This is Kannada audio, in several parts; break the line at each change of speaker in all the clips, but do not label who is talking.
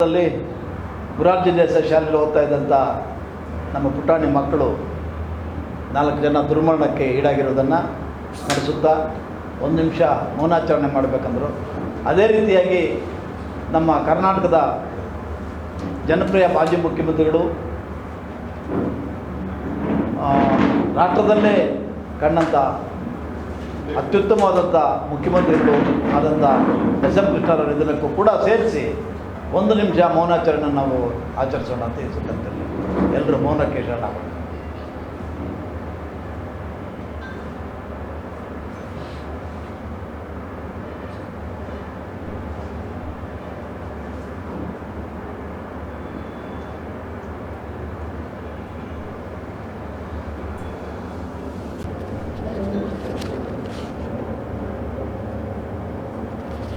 ದಲ್ಲಿ ಗುರಾರ್ಜಿ ದೇಸಾಯಿ ಶಾಲೆಯಲ್ಲಿ ಓದ್ತಾ ಇದ್ದಂಥ ನಮ್ಮ ಪುಟಾಣಿ ಮಕ್ಕಳು ನಾಲ್ಕು ಜನ ದುರ್ಮರಣಕ್ಕೆ ಈಡಾಗಿರೋದನ್ನು ನಡೆಸುತ್ತಾ ಒಂದು ನಿಮಿಷ ಮೌನಾಚರಣೆ ಮಾಡಬೇಕಂದ್ರು. ಅದೇ ರೀತಿಯಾಗಿ ನಮ್ಮ ಕರ್ನಾಟಕದ ಜನಪ್ರಿಯ ಮಾಜಿ ಮುಖ್ಯಮಂತ್ರಿಗಳು ರಾಷ್ಟ್ರದಲ್ಲೇ ಕಂಡಂಥ ಅತ್ಯುತ್ತಮವಾದಂಥ ಮುಖ್ಯಮಂತ್ರಿಗಳು ಆದಂಥ ಎಸ್ ಎಂ ಕೃಷ್ಣರವರ ನಿಧನಕ್ಕೂ ಕೂಡ ಸೇರಿಸಿ ಒಂದು ನಿಮಿಷ ಮೌನಾಚರಣೆ ನಾವು ಆಚರಿಸೋಣ ಅಂತ ಈ ಎಲ್ಲರೂ ಮೌನಕ್ಕೆ ಶರಣಾಗೋಣ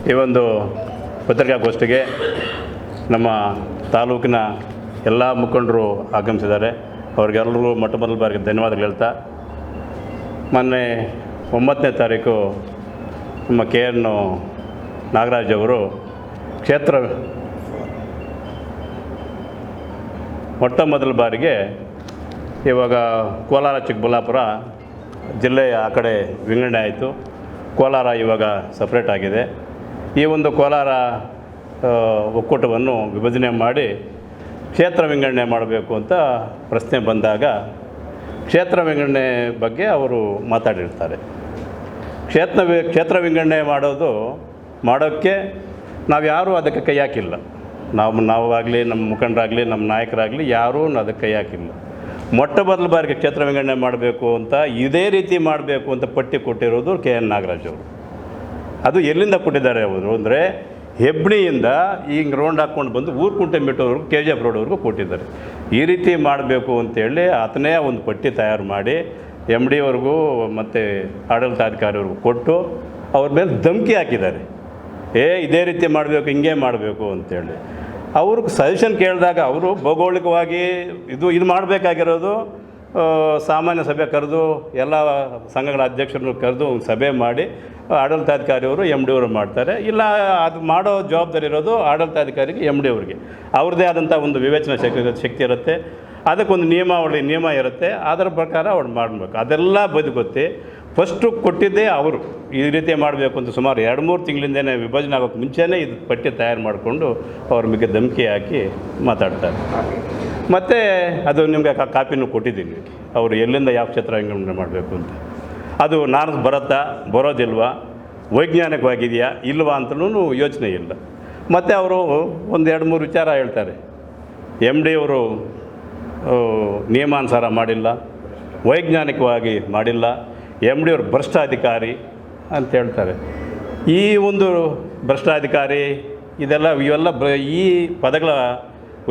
ಈ ಒಂದು ಪತ್ರಿಕಾಗೋಷ್ಠಿಗೆ ನಮ್ಮ ತಾಲೂಕಿನ ಎಲ್ಲ ಮುಖಂಡರು ಆಗಮಿಸಿದ್ದಾರೆ. ಅವ್ರಿಗೆಲ್ಲರಿಗೂ ಮೊಟ್ಟ ಮೊದಲ ಬಾರಿಗೆ ಧನ್ಯವಾದಗಳು ಹೇಳ್ತಾ, ಮೊನ್ನೆ ಒಂಬತ್ತನೇ ತಾರೀಕು ನಮ್ಮ ಕೆ ಎನ್ ನಾಗರಾಜ್ ಅವರು ಕ್ಷೇತ್ರ ಮೊಟ್ಟ ಮೊದಲ ಬಾರಿಗೆ ಇವಾಗ ಕೋಲಾರ ಚಿಕ್ಕಬಳ್ಳಾಪುರ ಜಿಲ್ಲೆಯ ಆ ಕಡೆ ವಿಂಗಡಣೆ ಆಯಿತು. ಕೋಲಾರ ಇವಾಗ ಸಪ್ರೇಟ್ ಆಗಿದೆ. ಈ ಒಂದು ಕೋಲಾರ ಒಕ್ಕೂಟವನ್ನು ವಿಭಜನೆ ಮಾಡಿ ಕ್ಷೇತ್ರ ವಿಂಗಡಣೆ ಮಾಡಬೇಕು ಅಂತ ಪ್ರಶ್ನೆ ಬಂದಾಗ ಕ್ಷೇತ್ರ ವಿಂಗಡಣೆ ಬಗ್ಗೆ ಅವರು ಮಾತಾಡಿರ್ತಾರೆ. ಕ್ಷೇತ್ರ ಕ್ಷೇತ್ರ ವಿಂಗಡಣೆ ಮಾಡೋದು ಮಾಡೋಕ್ಕೆ ನಾವು ಯಾರೂ ಅದಕ್ಕೆ ಕೈ ಹಾಕಿಲ್ಲ. ನಾವು, ನಾವಾಗಲಿ, ನಮ್ಮ ಮುಖಂಡರಾಗಲಿ, ನಮ್ಮ ನಾಯಕರಾಗಲಿ ಯಾರೂ ಅದಕ್ಕೆ ಕೈ ಹಾಕಿಲ್ಲ. ಮೊಟ್ಟ ಮೊದಲ ಬಾರಿಗೆ ಕ್ಷೇತ್ರ ವಿಂಗಡಣೆ ಮಾಡಬೇಕು ಅಂತ ಇದೇ ರೀತಿ ಮಾಡಬೇಕು ಅಂತ ಪಟ್ಟಿ ಕೊಟ್ಟಿರೋದು ಕೆ ಎನ್ ನಾಗರಾಜ್ ಅವರು. ಅದು ಎಲ್ಲಿಂದ ಕೊಟ್ಟಿದ್ದಾರೆ ಅವರು ಅಂದರೆ ಹೆಬ್ಣಿಯಿಂದ ಹಿಂಗೆ ರೌಂಡ್ ಹಾಕ್ಕೊಂಡು ಬಂದು ಊರ್ಕುಂಟೆ ಮೆಟ್ಟೋವರೆಗೂ ಕೆ ಜಿ ಎಫ್ ರೋಡ್ವರೆಗೂ ಕೊಟ್ಟಿದ್ದಾರೆ. ಈ ರೀತಿ ಮಾಡಬೇಕು ಅಂತೇಳಿ ಆತನೇ ಒಂದು ಪಟ್ಟಿ ತಯಾರು ಮಾಡಿ ಎಂ ಡಿ ಅವ್ರಿಗೂ ಮತ್ತು ಆಡಳಿತಾಧಿಕಾರಿಯವ್ರಿಗೂ ಕೊಟ್ಟು ಅವ್ರ ಮೇಲೆ ಧಮಕಿ ಹಾಕಿದ್ದಾರೆ. ಏ, ಇದೇ ರೀತಿ ಮಾಡಬೇಕು, ಹಿಂಗೆ ಮಾಡಬೇಕು ಅಂತೇಳಿ ಅವ್ರಿಗೆ ಸಜೆಷನ್ ಕೇಳಿದಾಗ ಅವರು ಭೌಗೋಳಿಕವಾಗಿ ಇದು ಇದು ಮಾಡಬೇಕಾಗಿರೋದು ಸಾಮಾನ್ಯ ಸಭೆ ಕರೆದು ಎಲ್ಲ ಸಂಘಗಳ ಅಧ್ಯಕ್ಷರನ್ನು ಕರೆದು ಒಂದು ಸಭೆ ಮಾಡಿ, ಆಡಳಿತಾಧಿಕಾರಿಯವರು ಎಂ ಡಿ ಅವರು ಮಾಡ್ತಾರೆ. ಇಲ್ಲ, ಅದು ಮಾಡೋ ಜವಾಬ್ದಾರಿ ಇರೋದು ಆಡಳಿತಾಧಿಕಾರಿಗೆ ಎಂ ಡಿ ಅವ್ರಿಗೆ. ಅವ್ರದ್ದೇ ಆದಂಥ ಒಂದು ವಿವೇಚನಾ ಶಕ್ತಿ ಶಕ್ತಿ ಇರುತ್ತೆ. ಅದಕ್ಕೊಂದು ನಿಯಮಾವಳಿ, ನಿಯಮ ಇರುತ್ತೆ. ಅದರ ಪ್ರಕಾರ ಅವ್ರು ಮಾಡಬೇಕು. ಅದೆಲ್ಲ ಬದುಕೊತ್ತಿ. ಫಸ್ಟು ಕೊಟ್ಟಿದ್ದೇ ಅವರು. ಈ ರೀತಿ ಮಾಡಬೇಕು ಅಂತ ಸುಮಾರು ಎರಡು ಮೂರು ತಿಂಗಳಿಂದನೇ ವಿಭಜನೆ ಆಗೋಕ್ಕೆ ಮುಂಚೆನೇ ಇದು ಪಟ್ಟಿ ತಯಾರು ಮಾಡಿಕೊಂಡು ಅವ್ರ ಬಗ್ಗೆ ಧಮಕಿ ಹಾಕಿ ಮಾತಾಡ್ತಾರೆ. ಮತ್ತು ಅದು ನಿಮಗೆ ಕಾಪಿನೂ ಕೊಟ್ಟಿದ್ದೀನಿ. ಅವರು ಎಲ್ಲಿಂದ ಯಾವ ಕ್ಷೇತ್ರ ಹೆಂಗೆ ಮಾಡಬೇಕು ಅಂತ. ಅದು ನಾನು ಬರುತ್ತಾ? ಬರೋದಿಲ್ವಾ? ವೈಜ್ಞಾನಿಕವಾಗಿದೆಯಾ? ಇಲ್ವಾ ಅಂತಲೂ ಯೋಚನೆ ಇಲ್ಲ. ಮತ್ತು ಅವರು ಒಂದು ಎರಡು ಮೂರು ವಿಚಾರ ಹೇಳ್ತಾರೆ. ಎಂ ಡಿ ಅವರು ನಿಯಮಾನುಸಾರ ಮಾಡಿಲ್ಲ. ವೈಜ್ಞಾನಿಕವಾಗಿ ಮಾಡಿಲ್ಲ. ಎಂ ಡಿ ಅವರು ಭ್ರಷ್ಟಾಧಿಕಾರಿ ಅಂತ ಹೇಳ್ತಾರೆ. ಈ ಒಂದು ಭ್ರಷ್ಟಾಧಿಕಾರಿ, ಇದೆಲ್ಲ ಇವೆಲ್ಲ ಬ, ಈ ಪದಗಳ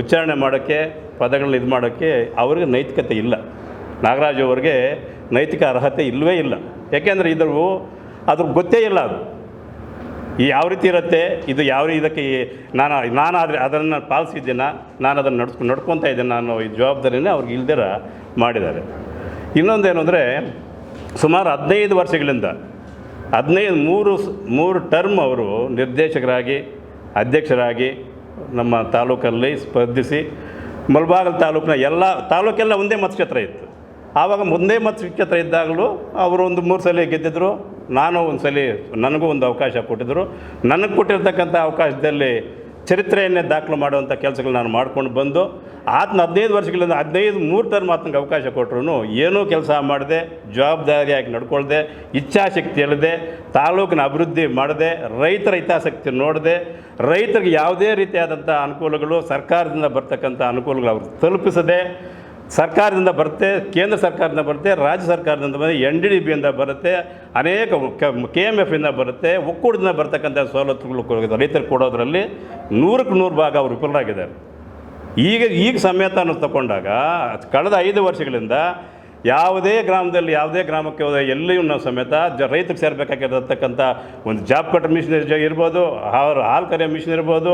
ಉಚ್ಚಾರಣೆ ಮಾಡೋಕ್ಕೆ, ಪದಗಳನ್ನ ಇದು ಮಾಡೋಕ್ಕೆ ಅವ್ರಿಗೆ ನೈತಿಕತೆ ಇಲ್ಲ. ನಾಗರಾಜ್ ಅವ್ರಿಗೆ ನೈತಿಕ ಅರ್ಹತೆ ಇಲ್ಲವೇ ಇಲ್ಲ. ಯಾಕೆಂದರೆ ಇದ್ರು ಅದ್ರ ಗೊತ್ತೇ ಇಲ್ಲ ಅದು. ಈ ಯಾವ ರೀತಿ ಇರುತ್ತೆ, ಇದು ಯಾವ ರೀತಿ ಇದಕ್ಕೆ ನಾನು ನಾನು ಆದರೆ ಅದನ್ನು ಪಾಲಿಸಿದ್ದೀನ ನಾನು ಅದನ್ನು ನಡ್ಸ್ಕೊಂಡು ನಡ್ಕೊತಾ ಇದ್ದೇನೆ ಅನ್ನೋ ಈ ಜವಾಬ್ದಾರಿನೇ ಅವ್ರಿಗೆ ಇಲ್ದಿರ ಮಾಡಿದ್ದಾರೆ. ಇನ್ನೊಂದೇನು ಅಂದರೆ ಸುಮಾರು ಹದಿನೈದು ವರ್ಷಗಳಿಂದ, ಹದಿನೈದು, ಮೂರು ಮೂರು ಟರ್ಮ್ ಅವರು ನಿರ್ದೇಶಕರಾಗಿ, ಅಧ್ಯಕ್ಷರಾಗಿ ನಮ್ಮ ತಾಲೂಕಲ್ಲಿ ಸ್ಪರ್ಧಿಸಿ, ಮುಲ್ಬಾಗಲ್ ತಾಲೂಕಿನ ಎಲ್ಲ, ತಾಲೂಕೆಲ್ಲ ಒಂದೇ ಮತಕ್ಷೇತ್ರ ಇತ್ತು. ಆವಾಗ ಒಂದೇ ಮತಕ್ಷೇತ್ರ ಇದ್ದಾಗಲೂ ಅವರು ಒಂದು ಮೂರು ಸಲ ಗೆದ್ದಿದ್ರು, ನಾನು ಒಂದು ಸಲ ನನಗೂ ಒಂದು ಅವಕಾಶ ಕೊಟ್ಟಿದ್ದರು ನನಗೆ ಕೊಟ್ಟಿರ್ತಕ್ಕಂಥ ಅವಕಾಶದಲ್ಲಿ ಚರಿತ್ರೆಯನ್ನೇ ದಾಖಲು ಮಾಡುವಂಥ ಕೆಲಸಗಳು ನಾನು ಮಾಡ್ಕೊಂಡು ಬಂದು ಆತನ ಹದಿನೈದು ವರ್ಷಗಳಿಂದ ಹದಿನೈದು, ಮೂರು ಟರ್ಮ್ ಆತನಿಗೆ ಅವಕಾಶ ಕೊಟ್ಟರು ಏನೂ ಕೆಲಸ ಮಾಡದೆ, ಜವಾಬ್ದಾರಿಯಾಗಿ ನಡ್ಕೊಳ್ದೆ, ಇಚ್ಛಾಶಕ್ತಿ ಇಲ್ಲದೆ ತಾಲೂಕಿನ ಅಭಿವೃದ್ಧಿ ಮಾಡದೆ ರೈತರ ಹಿತಾಸಕ್ತಿ ನೋಡದೆ, ರೈತರಿಗೆ ಯಾವುದೇ ರೀತಿಯಾದಂಥ ಅನುಕೂಲಗಳು ಸರ್ಕಾರದಿಂದ ಬರ್ತಕ್ಕಂಥ ಅನುಕೂಲಗಳು ಅವರು ತಲುಪಿಸದೆ ಸರ್ಕಾರದಿಂದ ಬರುತ್ತೆ, ಕೇಂದ್ರ ಸರ್ಕಾರದಿಂದ ಬರುತ್ತೆ, ರಾಜ್ಯ ಸರ್ಕಾರದಿಂದ ಬರುತ್ತೆ, ಎನ್ ಡಿ ಡಿ ಬಿಯಿಂದ ಬರುತ್ತೆ, ಅನೇಕ ಕೆ ಎಂ ಎಫಿಂದ ಬರುತ್ತೆ, ಒಕ್ಕೂಟದಿಂದ ಬರ್ತಕ್ಕಂಥ ಸವಲತ್ತುಗಳು ರೈತರು ಕೊಡೋದರಲ್ಲಿ ಕೊಡೋದ್ರಲ್ಲಿ ನೂರಕ್ಕೆ ನೂರು ಭಾಗ ಅವರು ವಿಫಲರಾಗಿದ್ದಾರೆ. ಈಗ ಈಗ ಸಮೇತ ಅನ್ನೋದು ತಗೊಂಡಾಗ ಕಳೆದ ಐದು ವರ್ಷಗಳಿಂದ ಯಾವುದೇ ಗ್ರಾಮದಲ್ಲಿ, ಯಾವುದೇ ಗ್ರಾಮಕ್ಕೆ ಹೋದ ಎಲ್ಲಿಯೂ ನಾವು ಸಮೇತ ಜ ರೈತರಿಗೆ ಸೇರಬೇಕಾಗಿರತಕ್ಕಂಥ ಒಂದು ಜಾಬ್ ಕಟ್ಟರ್ ಮಿಷಿನ್ ಇರ್ಬೋದು, ಅವರು ಹಾಲು ಕರೆಯೋ ಮಿಷಿನ್ ಇರ್ಬೋದು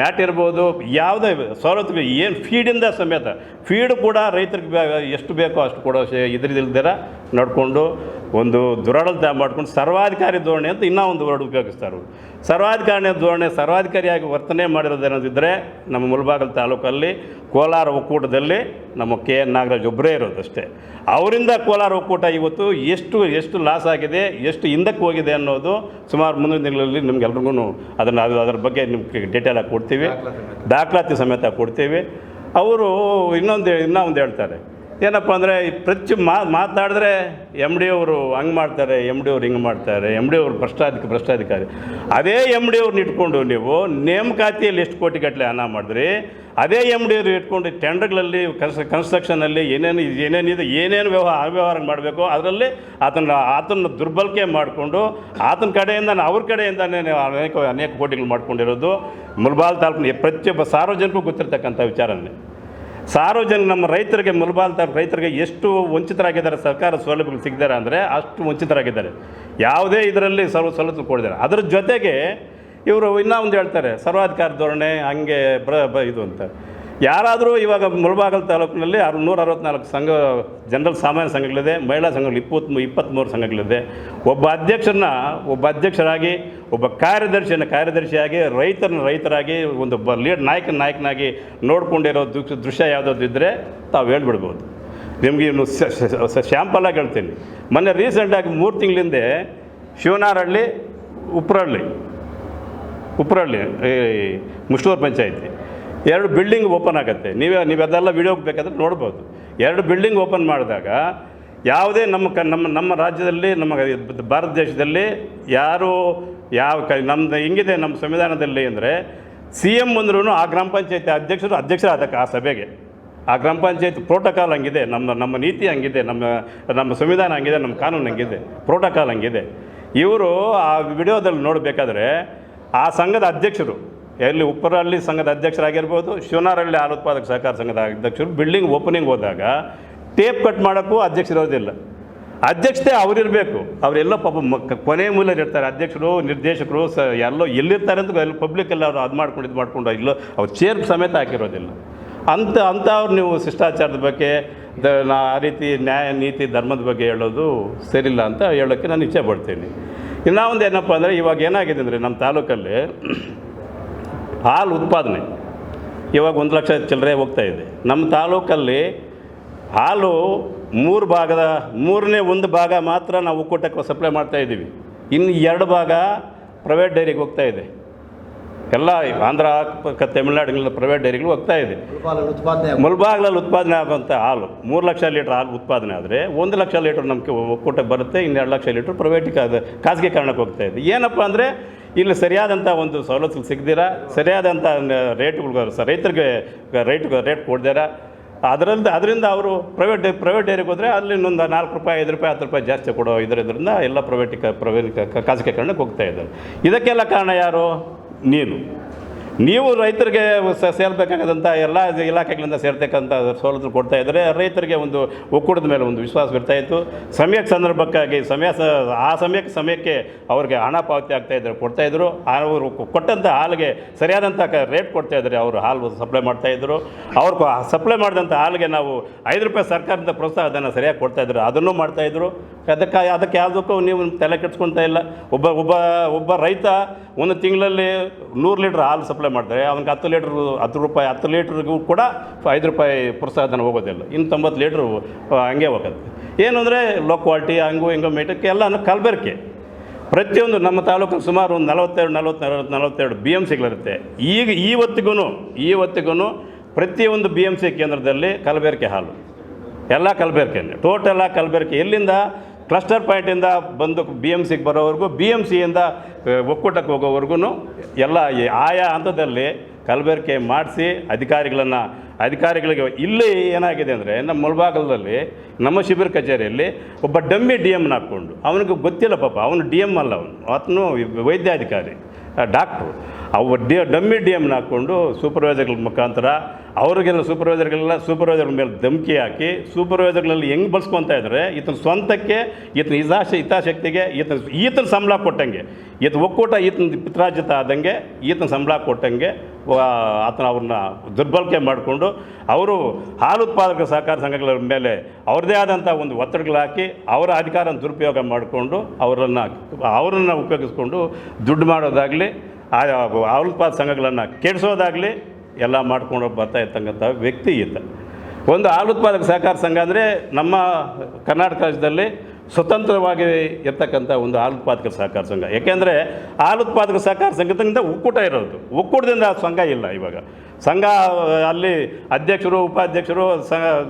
ಮ್ಯಾಟ್ ಇರ್ಬೋದು, ಯಾವುದೇ ಸವಲತ್ತು ಏನು ಫೀಡಿಂದ ಸಮೇತ ಫೀಡ್ ಕೂಡ ರೈತರಿಗೆ ಎಷ್ಟು ಬೇಕೋ ಅಷ್ಟು ಕೊಡೋ ಶೇ ಇದ್ರದಿಲ್ದಿರ ನೋಡಿಕೊಂಡು ಒಂದು ದುರಾಡಳಿತ ಮಾಡ್ಕೊಂಡು ಸರ್ವಾಧಿಕಾರಿ ಧೋರಣೆ ಅಂತ ಇನ್ನೂ ಒಂದು ವರ್ಡ್ ಉಪಯೋಗಿಸ್ತಾರೆ. ಅವರು ಸರ್ವಾಧಿಕಾರಿ ಧೋರಣೆ ಸರ್ವಾಧಿಕಾರಿಯಾಗಿ ವರ್ತನೆ ಮಾಡಿರೋದೇನೋದಿದ್ದರೆ ನಮ್ಮ ಮುಲ್ಬಾಗಲ್ ತಾಲೂಕಲ್ಲಿ ಕೋಲಾರ ಒಕ್ಕೂಟದಲ್ಲಿ ನಮ್ಮ ಕೆ ಎನ್ ನಾಗರಾಜ್ ಒಬ್ಬರೇ ಇರೋದಷ್ಟೇ. ಅವರಿಂದ ಕೋಲಾರ ಒಕ್ಕೂಟ ಇವತ್ತು ಎಷ್ಟು ಎಷ್ಟು ಲಾಸ್ ಆಗಿದೆ ಎಷ್ಟು ಹಿಂದಕ್ಕೆ ಹೋಗಿದೆ ಅನ್ನೋದು ಸುಮಾರು ಮುಂದಿನ ದಿನಗಳಲ್ಲಿ ನಿಮ್ಗೆಲ್ರಿಗೂ ಅದನ್ನು ಅದು ಅದರ ಬಗ್ಗೆ ನಿಮಗೆ ನಿಮ್ಗೆ ಆಗಿ ಕೊಡ್ತೀವಿ. ದಾಖಲಾತಿ ಸಮೇತ ಕೊಡ್ತೀವಿ. ಅವರು ಇನ್ನೊಂದು ಇನ್ನೂ ಒಂದು ಹೇಳ್ತಾರೆ. ಏನಪ್ಪ ಅಂದರೆ ಪ್ರತಿ ಮಾತಾಡಿದ್ರೆ ಎಂ ಡಿ ಅವರು ಹಂಗೆ ಮಾಡ್ತಾರೆ ಎಂ ಡಿ ಅವ್ರು ಹಿಂಗೆ ಮಾಡ್ತಾರೆ ಎಂ ಡಿ ಅವರು ಭ್ರಷ್ಟಾಧಿಕ, ಭ್ರಷ್ಟಾಧಿಕಾರಿ. ಅದೇ ಎಂ ಡಿ ಅವ್ರನ್ನ ಇಟ್ಕೊಂಡು ನೀವು ನೇಮಕಾತಿಯಲ್ಲಿ ಎಷ್ಟು ಕೋಟಿ ಗಟ್ಟಲೆ ಹಣ ಮಾಡಿದ್ರಿ, ಅದೇ ಎಂ ಡಿ ಅವ್ರು ಇಟ್ಕೊಂಡು ಟೆಂಡರ್ಗಳಲ್ಲಿ, ಕನ್ಸ್ ಕನ್ಸ್ಟ್ರಕ್ಷನಲ್ಲಿ ಏನೇನು ಏನೇನಿದೆ ಏನೇನು ವ್ಯವಹಾರ ಅವ್ಯವಹಾರ ಮಾಡಬೇಕು, ಅದರಲ್ಲಿ ಆತನ ಆತನ ದುರ್ಬಲಕೆ ಮಾಡಿಕೊಂಡು, ಆತನ ಕಡೆಯಿಂದ, ಅವ್ರ ಕಡೆಯಿಂದನೇ ಅನೇಕ ಅನೇಕ ಕೋಟಿಗಳು ಮಾಡ್ಕೊಂಡಿರೋದು. ಮುಲ್ಬಾಲ್ ತಾಲೂಕಿನ ಪ್ರತಿಯೊಬ್ಬ ಸಾರ್ವಜನಿಕರು ಗೊತ್ತಿರ್ತಕ್ಕಂಥ ವಿಚಾರನೇ. ಸಾರ್ವಜನಿಕ ನಮ್ಮ ರೈತರಿಗೆ ಮುಲ್ಬಾಲ್ ರೈತರಿಗೆ ಎಷ್ಟು ವಂಚಿತರಾಗಿದ್ದಾರೆ, ಸರ್ಕಾರ ಸೌಲಭ್ಯಗಳು ಸಿಗ್ತಾರೆ ಅಂದರೆ ಅಷ್ಟು ವಂಚಿತರಾಗಿದ್ದಾರೆ. ಯಾವುದೇ ಇದರಲ್ಲಿ ಸರ್ವ ಸೌಲಭ್ಯ ಕೊಡಿದ್ದಾರೆ ಅದರ ಜೊತೆಗೆ ಇವರು ಇನ್ನೂ ಒಂದು ಹೇಳ್ತಾರೆ, ಸರ್ವಾಧಿಕಾರ ಧೋರಣೆ ಹಂಗೆ ಬ್ರ ಇದು ಅಂತ. ಯಾರಾದರೂ ಇವಾಗ ಮುಳಬಾಗಲ್ ತಾಲೂಕಿನಲ್ಲಿ ಆರು ನೂರ ಅರವತ್ನಾಲ್ಕು ಸಂಘ, ಜನರಲ್ ಸಾಮಾನ್ಯ ಸಂಘಗಳಿದೆ, ಮಹಿಳಾ ಸಂಘಗಳು ಇಪ್ಪತ್ತ್ ಇಪ್ಪತ್ತ್ಮೂರು ಸಂಘಗಳಿದೆ. ಒಬ್ಬ ಅಧ್ಯಕ್ಷರನ್ನ ಒಬ್ಬ ಅಧ್ಯಕ್ಷರಾಗಿ, ಒಬ್ಬ ಕಾರ್ಯದರ್ಶಿಯನ್ನ ಕಾರ್ಯದರ್ಶಿಯಾಗಿ, ರೈತರನ್ನ ರೈತರಾಗಿ, ಒಂದು ಒಬ್ಬ ಲೀಡ್ ನಾಯಕನ ನಾಯಕನಾಗಿ ನೋಡಿಕೊಂಡಿರೋ ದೃಶ್ಯ ದೃಶ್ಯ ಯಾವುದಾದ್ರು ಇದ್ದರೆ ತಾವು ಹೇಳ್ಬಿಡ್ಬೋದು. ನಿಮಗೆ ಇನ್ನು ಶ್ಯಾಂಪಲಾಗಿ ಹೇಳ್ತೀನಿ. ಮೊನ್ನೆ ರೀಸೆಂಟಾಗಿ ಮೂರು ತಿಂಗಳಿಂದೆ ಶಿವನಾರಹಳ್ಳಿ ಉಪ್ರಹಳ್ಳಿ ಉಪ್ರಹಳ್ಳಿ ಮುಷ್ಟೂರು ಪಂಚಾಯತಿ. ಎರಡು ಬಿಲ್ಡಿಂಗ್ ಓಪನ್ ಆಗುತ್ತೆ. ನೀವೇ ನೀವು ಅದೆಲ್ಲ ವಿಡಿಯೋ ಬೇಕಾದ್ರೆ ನೋಡ್ಬೋದು. ಎರಡು ಬಿಲ್ಡಿಂಗ್ ಓಪನ್ ಮಾಡಿದಾಗ ಯಾವುದೇ ನಮ್ಮ ಕ ನಮ್ಮ ನಮ್ಮ ರಾಜ್ಯದಲ್ಲಿ, ನಮ್ಮ ಭಾರತ ದೇಶದಲ್ಲಿ ಯಾರು ಯಾವ ಕ ನಮ್ಮದು ಹೆಂಗಿದೆ ನಮ್ಮ ಸಂವಿಧಾನದಲ್ಲಿ ಅಂದರೆ ಸಿ ಎಂ ಬಂದ್ರೂ ಆ ಗ್ರಾಮ ಪಂಚಾಯತಿ ಅಧ್ಯಕ್ಷರು ಅಧ್ಯಕ್ಷರು ಅದಕ್ಕೆ ಆ ಸಭೆಗೆ. ಆ ಗ್ರಾಮ ಪಂಚಾಯತ್ ಪ್ರೋಟೋಕಾಲ್ ಹಂಗಿದೆ, ನಮ್ಮ ನಮ್ಮ ನೀತಿ ಹಂಗಿದೆ, ನಮ್ಮ ನಮ್ಮ ಸಂವಿಧಾನ ಹಂಗಿದೆ, ನಮ್ಮ ಕಾನೂನು ಹಂಗಿದೆ ಪ್ರೋಟೋಕಾಲ್ ಹಂಗಿದೆ. ಇವರು ಆ ವಿಡಿಯೋದಲ್ಲಿ ನೋಡಬೇಕಾದ್ರೆ ಆ ಸಂಘದ ಅಧ್ಯಕ್ಷರು ಎಲ್ಲಿ ಉಪ್ಪರಹಳ್ಳಿ ಸಂಘದ ಅಧ್ಯಕ್ಷರಾಗಿರ್ಬೋದು, ಶಿವನಾರಹಳ್ಳಿ ಹಾಲು ಉತ್ಪಾದಕ ಸಹಕಾರ ಸಂಘದ ಅಧ್ಯಕ್ಷರು ಬಿಲ್ಡಿಂಗ್ ಓಪನಿಂಗ್ ಹೋದಾಗ ಟೇಪ್ ಕಟ್ ಮಾಡೋಕ್ಕೂ ಅಧ್ಯಕ್ಷರಿರೋದಿಲ್ಲ ಅಧ್ಯಕ್ಷತೆ ಅವರಿರಬೇಕು. ಅವರೆಲ್ಲ ಪಾಪ ಕೊನೆ ಮೂಲೆಯಲ್ಲಿ ಇರ್ತಾರೆ. ಅಧ್ಯಕ್ಷರು, ನಿರ್ದೇಶಕರು, ಸ ಎಲ್ಲೋ ಎಲ್ಲಿರ್ತಾರೆ ಅಂತ ಎಲ್ಲ ಪಬ್ಲಿಕ್ ಎಲ್ಲ ಅವರು ಅದು ಮಾಡ್ಕೊಂಡು ಇದು ಮಾಡ್ಕೊಂಡು ಇಲ್ಲೋ ಅವ್ರು ಚೇರ್ ಸಮೇತ ಹಾಕಿರೋದಿಲ್ಲ. ಅಂಥ ಅಂಥವ್ರು ನೀವು ಶಿಷ್ಟಾಚಾರದ ಬಗ್ಗೆ, ದ ಆ ರೀತಿ ನ್ಯಾಯ, ನೀತಿ, ಧರ್ಮದ ಬಗ್ಗೆ ಹೇಳೋದು ಸರಿಯಿಲ್ಲ ಅಂತ ಹೇಳೋಕ್ಕೆ ನಾನು ಇಚ್ಛೆ ಪಡ್ತೀನಿ. ಇನ್ನೊಂದು ಒಂದು ಏನಪ್ಪ ಅಂದರೆ ಇವಾಗ ಏನಾಗಿದೆ ಅಂದರೆ ನಮ್ಮ ತಾಲೂಕಲ್ಲಿ ಹಾಲು ಉತ್ಪಾದನೆ. ಇವಾಗ ಒಂದು ಲಕ್ಷ ಚಿಲ್ಲರೆ ಹೋಗ್ತಾ ಇದೆ. ನಮ್ಮ ತಾಲೂಕಲ್ಲಿ ಹಾಲು ಮೂರು ಭಾಗದ ಮೂರನೇ ಒಂದು ಭಾಗ ಮಾತ್ರ ನಾವು ಒಕ್ಕೂಟಕ್ಕೆ ಸಪ್ಲೈ ಮಾಡ್ತಾ ಇದ್ದೀವಿ. ಇನ್ನು ಎರಡು ಭಾಗ ಪ್ರೈವೇಟ್ ಡೈರಿಗೆ ಹೋಗ್ತಾ ಇದೆ. ಎಲ್ಲ ಆಂಧ್ರ ತಮಿಳ್ನಾಡಿನ ಪ್ರೈವೇಟ್ ಡೈರಿಗಳು ಹೋಗ್ತಾ ಇದೆ.
ಉತ್ಪಾದನೆ
ಮುಲ್ಬಾಗ್ಲಲ್ಲಿ ಉತ್ಪಾದನೆ ಆಗುವಂಥ ಹಾಲು ಮೂರು ಲಕ್ಷ ಲೀಟ್ರ್ ಹಾಲು ಉತ್ಪಾದನೆ ಆದರೆ ಒಂದು ಲಕ್ಷ ಲೀಟ್ರ್ ನಮಗೆ ಒಕ್ಕೂಟಕ್ಕೆ ಬರುತ್ತೆ ಇನ್ನೆರಡು ಲಕ್ಷ ಲೀಟ್ರ್ ಪ್ರೈವೇಟಿಗೆ ಖಾಸಗಿ ಕಾರಣಕ್ಕೆ ಹೋಗ್ತಾ ಇದೆ. ಏನಪ್ಪ ಅಂದರೆ ಇಲ್ಲಿ ಸರಿಯಾದಂಥ ಒಂದು ಸವಲತ್ತು ಸಿಗದಿರ? ಸರಿಯಾದಂಥ ರೇಟ್ಗಳು ಸರ್ ರೈತರಿಗೆ ರೇಟ್ ರೇಟ್ ಕೊಡ್ದಿರ? ಅದರಿಂದ ಅದರಿಂದ ಅವರು ಪ್ರೈವೇಟ್ ಪ್ರೈವೇಟ್ ಡೈರಿಗೆ ಹೋದರೆ ಅಲ್ಲಿ ಇನ್ನೊಂದು ನಾಲ್ಕು ರೂಪಾಯಿ, ಐದು ರೂಪಾಯಿ, ಹತ್ತು ರೂಪಾಯಿ ಜಾಸ್ತಿ ಕೊಡೋ ಇದರಿಂದ ಎಲ್ಲ ಪ್ರೈವೇಟ್ ಪ್ರೈವೇಟ್ ಖಾಸಗೀಕರಣಕ್ಕೆ ಹೋಗ್ತಾ ಇದ್ದಾರೆ. ಇದಕ್ಕೆಲ್ಲ ಕಾರಣ ಯಾರು? ನೀನು. ನೀವು ರೈತರಿಗೆ ಸೇರ್ಬೇಕಾಗದಂಥ ಎಲ್ಲ ಇಲಾಖೆಗಳಿಂದ ಸೇರ್ತಕ್ಕಂಥ ಸವಲತ್ತು ಕೊಡ್ತಾ ಇದ್ದರೆ. ರೈತರಿಗೆ ಒಂದು ಒಕ್ಕೂಟದ ಮೇಲೆ ಒಂದು ವಿಶ್ವಾಸ ಇತ್ತು. ಸಮಯಕ್ಕೆ ಸಂದರ್ಭಕ್ಕಾಗಿ ಸಮಯ ಆ ಸಮಯಕ್ಕೆ ಸಮಯಕ್ಕೆ ಅವ್ರಿಗೆ ಹಣ ಪಾವತಿ ಆಗ್ತಾ ಇದ್ದರೆ ಕೊಡ್ತಾಯಿದ್ರು ಅವರು ಕೊಟ್ಟಂಥ ಹಾಲಿಗೆ ಸರಿಯಾದಂಥ ರೇಟ್ ಕೊಡ್ತಾ ಇದ್ದಾರೆ ಅವರು ಹಾಲು ಸಪ್ಲೈ ಮಾಡ್ತಾ ಇದ್ದರು ಅವ್ರು ಸಪ್ಲೈ ಮಾಡಿದಂಥ ಹಾಲಿಗೆ ನಾವು ಐದು ರೂಪಾಯಿ ಸರ್ಕಾರದಿಂದ ಪ್ರೋತ್ಸಾಹ ಅದನ್ನು ಸರಿಯಾಗಿ ಕೊಡ್ತಾ ಇದ್ದರು ಅದನ್ನು ಮಾಡ್ತಾ ಇದ್ರು. ಅದಕ್ಕೆ ಅದಕ್ಕೆ ಯಾವುದಕ್ಕೂ ನೀವು ತಲೆ ಕೆಡ್ಸ್ಕೊತಾ ಇಲ್ಲ. ಒಬ್ಬ ಒಬ್ಬ ಒಬ್ಬ ರೈತ ಒಂದು ತಿಂಗಳಲ್ಲಿ ನೂರು ಲೀಟ್ರ್ ಹಾಲು ಸಪ್ಲೈ ಮಾಡ್ತಾರೆ ಅವನಿಗೆ ಹತ್ತು ಲೀಟ್ರ್, ಹತ್ತು ರೂಪಾಯಿ, ಹತ್ತು ಲೀಟ್ರಿಗೂ ಕೂಡ ಐದು ರೂಪಾಯಿ ಪ್ರೋತ್ಸಾಹ ಧನ ಹೋಗೋದಿಲ್ಲ. ಇನ್ನು ತೊಂಬತ್ತು ಲೀಟ್ರು ಹಂಗೆ ಹೋಗೋದು. ಏನು ಅಂದರೆ ಲೋ ಕ್ವಾಲಿಟಿ ಹಂಗು ಹಿಂಗು ಮೇಟಕ್ಕೆ ಎಲ್ಲನೂ ಕಲಬೆರಕೆ. ಪ್ರತಿಯೊಂದು ನಮ್ಮ ತಾಲೂಕು ಸುಮಾರು ಒಂದು ನಲವತ್ತೆರಡು ನಲವತ್ತೆರಡು ನಲವತ್ತೆರಡು ಬಿ ಎಂ ಸಿಗಳಿರುತ್ತೆ ಈಗ ಇವತ್ತಿಗೂ ಇವತ್ತಿಗೂ ಪ್ರತಿಯೊಂದು ಬಿ ಎಂ ಸಿ ಕೇಂದ್ರದಲ್ಲಿ ಕಲಬೆರಕೆ ಹಾಲು. ಎಲ್ಲ ಕಲಬೆರಕೆನೆ. ಟೋಟಲ್ ಕಲಬೆರಕೆ. ಎಲ್ಲಿಂದ ಕ್ಲಸ್ಟರ್ ಪಾಯಿಂಟಿಂದ ಬಂದು ಬಿ ಎಂ ಸಿಗೆ ಬರೋವರೆಗೂ ಬಿ ಎಂ ಸಿಯಿಂದ ಒಕ್ಕೂಟಕ್ಕೆ ಹೋಗೋವರೆಗೂ ಎಲ್ಲ ಆಯಾ ಹಂತದಲ್ಲಿ ಕಲಬೆರಕೆ ಮಾಡಿಸಿ ಅಧಿಕಾರಿಗಳನ್ನು, ಅಧಿಕಾರಿಗಳಿಗೆ ಇಲ್ಲಿ ಏನಾಗಿದೆ ಅಂದರೆ, ನಮ್ಮ ಮುಳಬಾಗಲದಲ್ಲಿ, ನಮ್ಮ ಶಿಬಿರ ಕಚೇರಿಯಲ್ಲಿ ಒಬ್ಬ ಡಮ್ಮಿ ಡಿ ಎಮ್ನ ಹಾಕ್ಕೊಂಡು, ಅವನಿಗೆ ಗೊತ್ತಿಲ್ಲ ಪಾಪ, ಅವನು ಡಿ ಎಂ ಅಲ್ಲ ಅವನು, ಆತನು ವೈದ್ಯಾಧಿಕಾರಿ ಡಾಕ್ಟ್ರು. ಅವು ಡಿ ಡಮ್ಮಿ ಡಿ ಎಮ್ನ ಹಾಕ್ಕೊಂಡು ಸೂಪರ್ವೈಸರ್ಗಳ ಮುಖಾಂತರ ಅವ್ರಿಗೆಲ್ಲ ಸೂಪರ್ವೈಸರ್ಗಳೆಲ್ಲ ಸೂಪರ್ವೈಸರ್ ಮೇಲೆ ಧಮಕಿ ಹಾಕಿ ಸೂಪರ್ವೈಸರ್ಗಳಲ್ಲಿ ಹೆಂಗೆ ಬಳಸ್ಕೊತಾ ಇದ್ದಾರೆ ಈತನ ಸ್ವಂತಕ್ಕೆ, ಈತನ ಹಿತಾಶ ಹಿತಾಶಕ್ತಿಗೆ, ಈತನ ಈತನ ಸಂಬಳ ಕೊಟ್ಟಂಗೆ. ಈತ ಒಕ್ಕೂಟ ಈತನ ಪಿತ್ರಾಜಿತ ಆದಂಗೆ ಈತನ ಸಂಬಳ ಕೊಟ್ಟಂಗೆ ಆತನ ಅವ್ರನ್ನ ದುರ್ಬಳಕೆ ಮಾಡಿಕೊಂಡು ಅವರು ಹಾಲು ಉತ್ಪಾದಕ ಸಹಕಾರ ಸಂಘಗಳ ಮೇಲೆ ಅವ್ರದ್ದೇ ಆದಂಥ ಒಂದು ಒತ್ತಡಗಳು ಹಾಕಿ ಅವರ ಅಧಿಕಾರನ ದುರುಪಯೋಗ ಮಾಡಿಕೊಂಡು ಅವರನ್ನು ಅವರನ್ನು ಉಪಯೋಗಿಸ್ಕೊಂಡು ದುಡ್ಡು ಮಾಡೋದಾಗಲಿ ಆ ಹಾಲು ಸಂಘಗಳನ್ನು ಕೆಡಿಸೋದಾಗಲಿ ಎಲ್ಲ ಮಾಡ್ಕೊಂಡು ಬರ್ತಾ ಇರ್ತಕ್ಕಂಥ ವ್ಯಕ್ತಿ ಇದ್ದ ಒಂದು ಹಾಲು ಉತ್ಪಾದಕ ಸಹಕಾರ ಸಂಘ ಅಂದರೆ ನಮ್ಮ ಕರ್ನಾಟಕ ರಾಜ್ಯದಲ್ಲಿ ಸ್ವತಂತ್ರವಾಗಿ ಇರ್ತಕ್ಕಂಥ ಒಂದು ಹಾಲುತ್ಪಾದಕ ಸಹಕಾರ ಸಂಘ. ಯಾಕೆಂದರೆ ಹಾಲುತ್ಪಾದಕ ಸಹಕಾರ ಸಂಘದಿಂದ ಒಕ್ಕೂಟ ಇರೋದು. ಒಕ್ಕೂಟದಿಂದ ಆ ಸಂಘ ಇಲ್ಲ ಇವಾಗ. ಸಂಘ, ಅಲ್ಲಿ ಅಧ್ಯಕ್ಷರು, ಉಪಾಧ್ಯಕ್ಷರು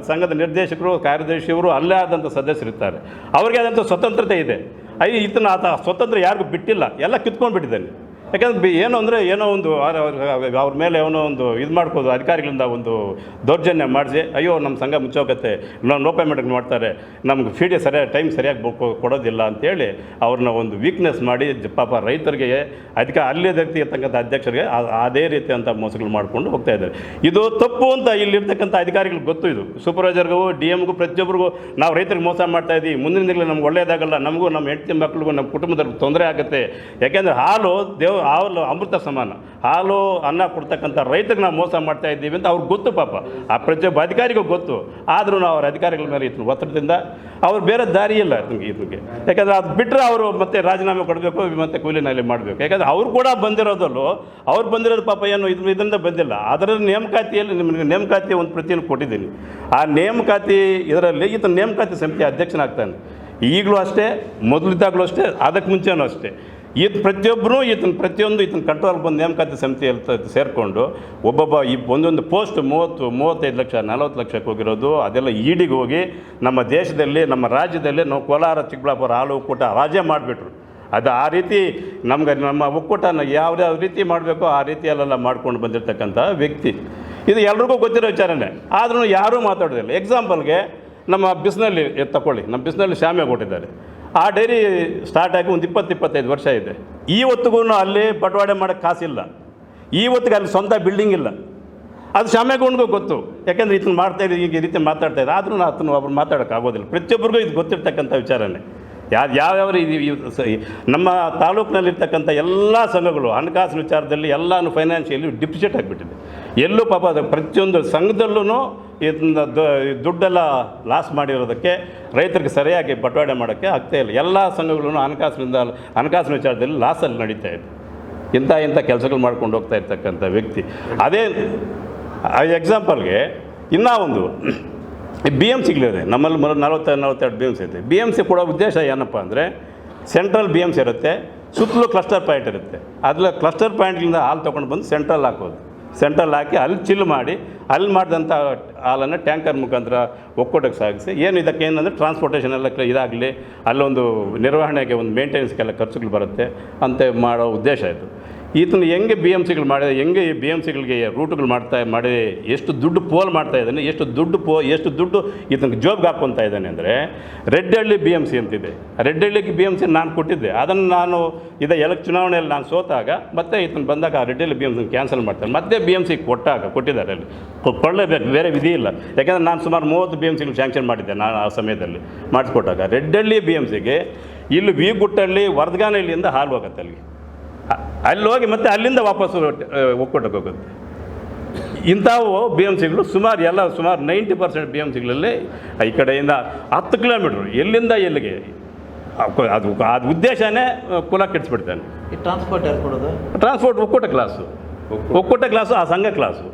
ಸಂಘದ ನಿರ್ದೇಶಕರು, ಕಾರ್ಯದರ್ಶಿಯವರು ಅಲ್ಲೇ ಆದಂಥ ಸದಸ್ಯರಿರ್ತಾರೆ ಅವ್ರಿಗೆ ಆದಂಥ ಸ್ವತಂತ್ರತೆ ಇದೆ. ಐ ಇತನ ಆತ ಸ್ವತಂತ್ರ ಯಾರಿಗೂ ಬಿಟ್ಟಿಲ್ಲ. ಎಲ್ಲ ಕಿತ್ಕೊಂಡು ಬಿಟ್ಟಿದ್ದಾನೆ ಯಾಕಂದ್ರೆ ಬಿ ಏನು ಅಂದರೆ ಏನೋ ಒಂದು ಅವ್ರ- ಮೇಲೆ ಏನೋ ಒಂದು ಇದು ಮಾಡ್ಕೋದು ಅಧಿಕಾರಿಗಳಿಂದ ಒಂದು ದೌರ್ಜನ್ಯ ಮಾಡಿಸಿ, ಅಯ್ಯೋ ನಮ್ಮ ಸಂಘ ಮುಚ್ಚೋಗತ್ತೆ ನಾವು ನೋ ಪೇಮೆಂಟ್ ಮಾಡ್ತಾರೆ, ನಮ್ಗೆ ಫೀಡೆ ಸರಿಯಾಗಿ ಟೈಮ್ ಸರಿಯಾಗಿ ಕೊಡೋದಿಲ್ಲ ಅಂತೇಳಿ ಅವ್ರನ್ನ ಒಂದು ವೀಕ್ನೆಸ್ ಮಾಡಿ ಪಾಪ ರೈತರಿಗೆ ಅದಕ್ಕೆ ಅಲ್ಲೇ ವ್ಯಕ್ತಿ ಇರ್ತಕ್ಕಂಥ ಅಧ್ಯಕ್ಷರಿಗೆ ಅದೇ ರೀತಿ ಅಂತ ಮೋಸಗಳು ಮಾಡಿಕೊಂಡು ಹೋಗ್ತಾ ಇದ್ದಾರೆ. ಇದು ತಪ್ಪು ಅಂತ ಇಲ್ಲಿರ್ತಕ್ಕಂಥ ಅಧಿಕಾರಿಗಳಿಗೆ ಗೊತ್ತು ಇದು. ಸೂಪರ್ವೈಸರ್ಗೂ ಡಿ ಎಮ್ಗೂ ಪ್ರತಿಯೊಬ್ಬರಿಗೂ ನಾವು ರೈತರಿಗೆ ಮೋಸ ಮಾಡ್ತಾ ಇದ್ದೀವಿ ಮುಂದಿನ ದಿನಗಳಲ್ಲಿ ನಮ್ಗೆ ಒಳ್ಳೆಯದಾಗಲ್ಲ ನಮಗೂ ನಮ್ಮ ಹೆಂಡತಿ ಮಕ್ಕಳಿಗೂ ನಮ್ಮ ಕುಟುಂಬದವ್ರಿಗೆ ತೊಂದರೆ ಆಗುತ್ತೆ. ಯಾಕೆಂದರೆ ಹಾಲು ದೇವ್ ಹಾಲು ಅಮೃತ ಸಮಾನ. ಹಾಲು ಅನ್ನ ಕೊಡ್ತಕ್ಕಂಥ ರೈತರಿಗೆ ನಾವು ಮೋಸ ಮಾಡ್ತಾ ಇದ್ದೀವಿ ಅಂತ ಅವ್ರಿಗೆ ಗೊತ್ತು ಪಾಪ. ಆ ಪ್ರತಿಯೊಬ್ಬ ಅಧಿಕಾರಿಗೂ ಗೊತ್ತು. ಆದ್ರೂ ಅವ್ರ ಅಧಿಕಾರಿಗಳ ಮೇಲೆ ಇತ್ತು ಒತ್ತಡದಿಂದ ಅವ್ರು ಬೇರೆ ದಾರಿ ಇಲ್ಲ ಇದಕ್ಕೆ ಇದಕ್ಕೆ ಯಾಕಂದರೆ ಅದು ಬಿಟ್ಟರೆ ಅವರು ಮತ್ತೆ ರಾಜೀನಾಮೆ ಕೊಡಬೇಕು, ಮತ್ತೆ ಕೂಲಿನಲ್ಲಿ ಮಾಡಬೇಕು. ಯಾಕಂದರೆ ಅವ್ರು ಕೂಡ ಬಂದಿರೋದಲ್ಲೂ, ಅವ್ರು ಬಂದಿರೋದು ಪಾಪ ಏನು ಇದು ಇದರಿಂದ ಬಂದಿಲ್ಲ. ಅದರ ನೇಮಕಾತಿಯಲ್ಲಿ ನಿಮಗೆ ನೇಮಕಾತಿ ಒಂದು ಪ್ರತಿಯನ್ನು ಕೊಟ್ಟಿದ್ದೀನಿ. ಆ ನೇಮಕಾತಿ ಇದರಲ್ಲಿ ಈತ ನೇಮಕಾತಿ ಸಮಿತಿ ಅಧ್ಯಕ್ಷನಾಗ್ತಾನೆ. ಈಗಲೂ ಅಷ್ಟೇ, ಮೊದಲಿದ್ದಾಗಲೂ ಅಷ್ಟೇ, ಅದಕ್ಕೆ ಮುಂಚೆನೂ ಅಷ್ಟೇ. ಈತ ಪ್ರತಿಯೊಬ್ಬರೂ ಈತನ ಪ್ರತಿಯೊಂದು ಈತನ ಕಂಟ್ರೋಲ್ ಬಂದು ನೇಮಕಾತಿ ಸಮಿತಿಯಲ್ಲಿ ಸೇರಿಕೊಂಡು ಒಬ್ಬೊಬ್ಬ ಈ ಒಂದೊಂದು ಪೋಸ್ಟ್ ಮೂವತ್ತು, ಮೂವತ್ತೈದು ಲಕ್ಷ, ನಲವತ್ತು ಲಕ್ಷಕ್ಕೆ ಹೋಗಿರೋದು, ಅದೆಲ್ಲ ಈಡಿಗೆ ಹೋಗಿ ನಮ್ಮ ದೇಶದಲ್ಲಿ, ನಮ್ಮ ರಾಜ್ಯದಲ್ಲಿ ನಾವು ಕೋಲಾರ, ಚಿಕ್ಕಬಳ್ಳಾಪುರ, ಹಾಲು ಒಕ್ಕೂಟ ರಾಜೇ ಮಾಡಿಬಿಟ್ರು. ಅದು ಆ ರೀತಿ ನಮ್ಗೆ ನಮ್ಮ ಒಕ್ಕೂಟನ ಯಾವ್ಯಾವ ರೀತಿ ಮಾಡಬೇಕೋ ಆ ರೀತಿಯಲ್ಲೆಲ್ಲ ಮಾಡ್ಕೊಂಡು ಬಂದಿರತಕ್ಕಂಥ ವ್ಯಕ್ತಿ. ಇದು ಎಲ್ರಿಗೂ ಗೊತ್ತಿರೋ ವಿಚಾರನೇ. ಆದ್ರೂ ಯಾರೂ ಮಾತಾಡೋದಿಲ್ಲ. ಎಕ್ಸಾಂಪಲ್ಗೆ ನಮ್ಮ ಬಿಸ್ನಲ್ಲಿ ತಗೊಳ್ಳಿ ನಮ್ಮ ಬಿಸ್ನಲ್ಲಿ ಶ್ಯಾಮೆ ಕೊಟ್ಟಿದ್ದಾರೆ. ಆ ಡೈರಿ ಸ್ಟಾರ್ಟ್ ಆಗಿ ಒಂದು ಇಪ್ಪತ್ತು, ಇಪ್ಪತ್ತೈದು ವರ್ಷ ಇದೆ. ಈ ಹೊತ್ತಿಗೂ ಅಲ್ಲಿ ಬಟವಾಡೆ ಮಾಡೋಕ್ಕೆ ಕಾಸಿಲ್ಲ. ಇವತ್ತಿಗೆ ಅಲ್ಲಿ ಸ್ವಂತ ಬಿಲ್ಡಿಂಗ್ ಇಲ್ಲ. ಅದು ಶಾಮೆಗೊಂಡ್ಗೂ ಗೊತ್ತು. ಯಾಕೆಂದರೆ ಇದನ್ನು ಮಾಡ್ತಾ ಈಗ ಈ ರೀತಿ ಮಾತಾಡ್ತಾ ಇದ್ದೆ. ನಾನು ಅದನ್ನು ಒಬ್ರು ಮಾತಾಡೋಕ್ಕಾಗೋದಿಲ್ಲ ಪ್ರತಿಯೊಬ್ಬರಿಗೂ ಇದು ಗೊತ್ತಿರ್ತಕ್ಕಂಥ ವಿಚಾರನೇ. ಯಾರು ಯಾವ್ಯಾವ ನಮ್ಮ ತಾಲೂಕಿನಲ್ಲಿರ್ತಕ್ಕಂಥ ಎಲ್ಲ ಸಂಘಗಳು ಹಣಕಾಸಿನ ವಿಚಾರದಲ್ಲಿ ಎಲ್ಲನೂ ಫೈನಾನ್ಷಿಯಲಿ ಡಿಫಿಸಿಟ್ ಆಗಿಬಿಟ್ಟಿದೆ. ಎಲ್ಲೂ ಪಾಪ ಪ್ರತಿಯೊಂದು ಸಂಘದಲ್ಲೂ ಇದನ್ನ ದುಡ್ಡೆಲ್ಲ ಲಾಸ್ ಮಾಡಿರೋದಕ್ಕೆ ರೈತರಿಗೆ ಸರಿಯಾಗಿ ಬಟವಾಡೆ ಮಾಡೋಕ್ಕೆ ಆಗ್ತಾ ಇಲ್ಲ. ಎಲ್ಲ ಸಂಘಗಳೂ ಹಣಕಾಸಿನಿಂದ ಹಣಕಾಸಿನ ವಿಚಾರದಲ್ಲಿ ಲಾಸಲ್ಲಿ ನಡೀತಾ ಇದೆ. ಇಂಥ ಇಂಥ ಕೆಲಸಗಳು ಮಾಡ್ಕೊಂಡು ಹೋಗ್ತಾ ಇರ್ತಕ್ಕಂಥ ವ್ಯಕ್ತಿ. ಅದೇ ಎಕ್ಸಾಂಪಲ್ಗೆ ಇನ್ನೂ ಒಂದು. ಬಿ ಎಂ ಸಿಗ್ಲಿದೆ ನಮ್ಮಲ್ಲಿ ಮರ ನಲವತ್ತ, ನಲವತ್ತೆರಡು ಬಿ ಎಂ ಸಿ ಇದೆ ಬಿ ಎಂ ಸಿ ಕೊಡೋ ಉದ್ದೇಶ ಏನಪ್ಪ ಅಂದರೆ ಸೆಂಟ್ರಲ್ ಬಿ ಎಂ ಸಿ ಇರುತ್ತೆ, ಸುತ್ತಲೂ ಕ್ಲಸ್ಟರ್ ಪಾಯಿಂಟ್ ಇರುತ್ತೆ. ಅದ್ರ ಕ್ಲಸ್ಟರ್ ಪಾಯಿಂಟ್ಗಳಿಂದ ಹಾಲು ತೊಗೊಂಡು ಬಂದು ಸೆಂಟ್ರಲ್ ಹಾಕೋದು. ಸೆಂಟ್ರಲ್ ಹಾಕಿ ಅಲ್ಲಿ ಚಿಲ್ ಮಾಡಿ, ಅಲ್ಲಿ ಮಾಡಿದಂಥ ಹಾಲನ್ನು ಟ್ಯಾಂಕರ್ ಮುಖಾಂತರ ಒಕ್ಕೂಟಕ್ಕೆ ಸಾಗಿಸಿ, ಏನು ಇದಕ್ಕೆ ಏನಂದರೆ ಟ್ರಾನ್ಸ್ಪೋರ್ಟೇಷನ್ ಎಲ್ಲ ಇದಾಗಲಿ, ಅಲ್ಲೊಂದು ನಿರ್ವಹಣೆಗೆ ಒಂದು ಮೇಂಟೆನೆನ್ಸ್ಗೆಲ್ಲ ಖರ್ಚುಗಳು ಬರುತ್ತೆ ಅಂತ ಮಾಡೋ ಉದ್ದೇಶ ಇದು. ಈತನ ಹೆಂಗೆ ಬಿ ಎಂ ಸಿಗಳು ಮಾಡಿದೆ, ಹೆಂಗೆ ಈ ಬಿ ಎಂ ಸಿಗಳಿಗೆ ರೂಟ್ಗಳು ಮಾಡ್ತಾ, ಮಾಡಿ ಎಷ್ಟು ದುಡ್ಡು ಪೋಲ್ ಮಾಡ್ತಾ ಇದ್ದಾನೆ, ಎಷ್ಟು ದುಡ್ಡು ಪೋ, ಎಷ್ಟು ದುಡ್ಡು ಈತನಿಗೆ ಜೋಬ್ಗೆ ಹಾಕ್ಕೊತಾ ಇದ್ದಾನೆ ಅಂದರೆ ರೆಡ್ಡಳ್ಳಿ ಬಿ ಎಂ ಸಿ ಅಂತಿದೆ. ರೆಡ್ಡಳ್ಳಿಗೆ ಬಿ ಎಂ ಸಿ ನಾನು ಕೊಟ್ಟಿದ್ದೆ. ಅದನ್ನು ನಾನು ಇದೇ ಎಲೆಕ್ ಚುನಾವಣೆಯಲ್ಲಿ ನಾನು ಸೋತಾಗ ಮತ್ತೆ ಈತನ ಬಂದಾಗ ಆ ರೆಡ್ಡಳ್ಳಿ ಬಿ ಎಂ ಸಿ ಕ್ಯಾನ್ಸಲ್ ಮಾಡ್ತಾರೆ ಮತ್ತೆ ಬಿ ಎಂ ಸಿ ಕೊಟ್ಟಾಗ, ಕೊಟ್ಟಿದ್ದಾರೆ ಅಲ್ಲಿ. ಕೊಡಲೇಬೇಕು ಬೇರೆ ವಿಧಿ ಇಲ್ಲ. ಯಾಕೆಂದರೆ ನಾನು ಸುಮಾರು ಮೂವತ್ತು ಬಿ ಎಂ ಸಿಗಳು ಸ್ಯಾಂಕ್ಷನ್ ಮಾಡಿದ್ದೆ ನಾನು ಆ ಸಮಯದಲ್ಲಿ, ಮಾಡಿಸ್ಕೊಟ್ಟಾಗ. ರೆಡ್ಡಳ್ಳಿ ಬಿ ಎಂ ಸಿಗೆ ಇಲ್ಲಿ ವಿ ಗುಟ್ಟಳ್ಳಿ ವರದಗಾನಹಳ್ಳಿಯಿಂದ ಹಾಲು ಹೋಗುತ್ತೆ ಅಲ್ಲಿಗೆ ಅಲ್ಲಿ ಹೋಗಿ ಮತ್ತೆ ಅಲ್ಲಿಂದ ವಾಪಸ್ಸು ಒಕ್ಕೂಟಕ್ಕೆ ಹೋಗುತ್ತೆ. ಇಂಥವು ಬಿ ಎಂ ಸಿಗಳು ಸುಮಾರು ಎಲ್ಲ ಸುಮಾರು ನೈಂಟಿ ಪರ್ಸೆಂಟ್ ಬಿ ಎಂ ಸಿಗಳಲ್ಲಿ ಈ ಕಡೆಯಿಂದ ಹತ್ತು ಕಿಲೋಮೀಟ್ರ್ ಎಲ್ಲಿಂದ ಎಲ್ಲಿಗೆ? ಅದು ಅದು ಉದ್ದೇಶನೇ ಕುಲ ಕೆಡಿಸ್ಬಿಡ್ತಾನೆ.
ಈ ಟ್ರಾನ್ಸ್ಪೋರ್ಟ್ ಕೊಡೋದು?
ಟ್ರಾನ್ಸ್ಪೋರ್ಟ್ ಒಕ್ಕೂಟ ಕ್ಲಾಸು ಒಕ್ಕೂಟ ಕ್ಲಾಸು ಆ ಸಂಘ ಕ್ಲಾಸು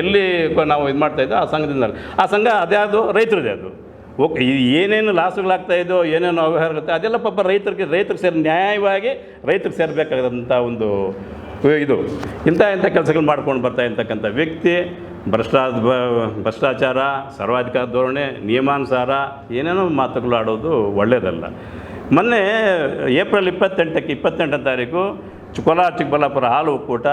ಎಲ್ಲಿ ನಾವು ಇದು ಮಾಡ್ತಾ ಇದ್ದೋ ಆ ಸಂಘದಿಂದ. ಆ ಸಂಘ ಅದ್ಯಾವುದು? ರೈತರದೇ ಅದು. ಓಕೆ ಏನೇನು ಲಾಸುಗಳಾಗ್ತಾ ಇದೋ ಏನೇನು ಅವ್ಯವಹಾರ ಇರುತ್ತೆ ಅದೆಲ್ಲ ಪಾಪ ರೈತರಿಗೆ ರೈತರಿಗೆ ಸೇರಿ ನ್ಯಾಯವಾಗಿ ರೈತರಿಗೆ ಸೇರಬೇಕಾದಂಥ ಒಂದು ಇದು. ಇಂಥ ಇಂಥ ಕೆಲಸಗಳು ಮಾಡ್ಕೊಂಡು ಬರ್ತಾ ಇರ್ತಕ್ಕಂಥ ವ್ಯಕ್ತಿ ಭ್ರಷ್ಟಾ ಭ್ರಷ್ಟಾಚಾರ, ಸರ್ವಾಧಿಕಾರ ಧೋರಣೆ, ನಿಯಮಾನುಸಾರ ಏನೇನೋ ಮಾತುಗಳು ಆಡೋದು ಒಳ್ಳೆಯದಲ್ಲ. ಮೊನ್ನೆ ಏಪ್ರಿಲ್ ಇಪ್ಪತ್ತೆಂಟಕ್ಕೆ, ಇಪ್ಪತ್ತೆಂಟನೇ ತಾರೀಕು ಕೋಲಾರ ಚಿಕ್ಕಬಳ್ಳಾಪುರ ಹಾಲು ಒಕ್ಕೂಟ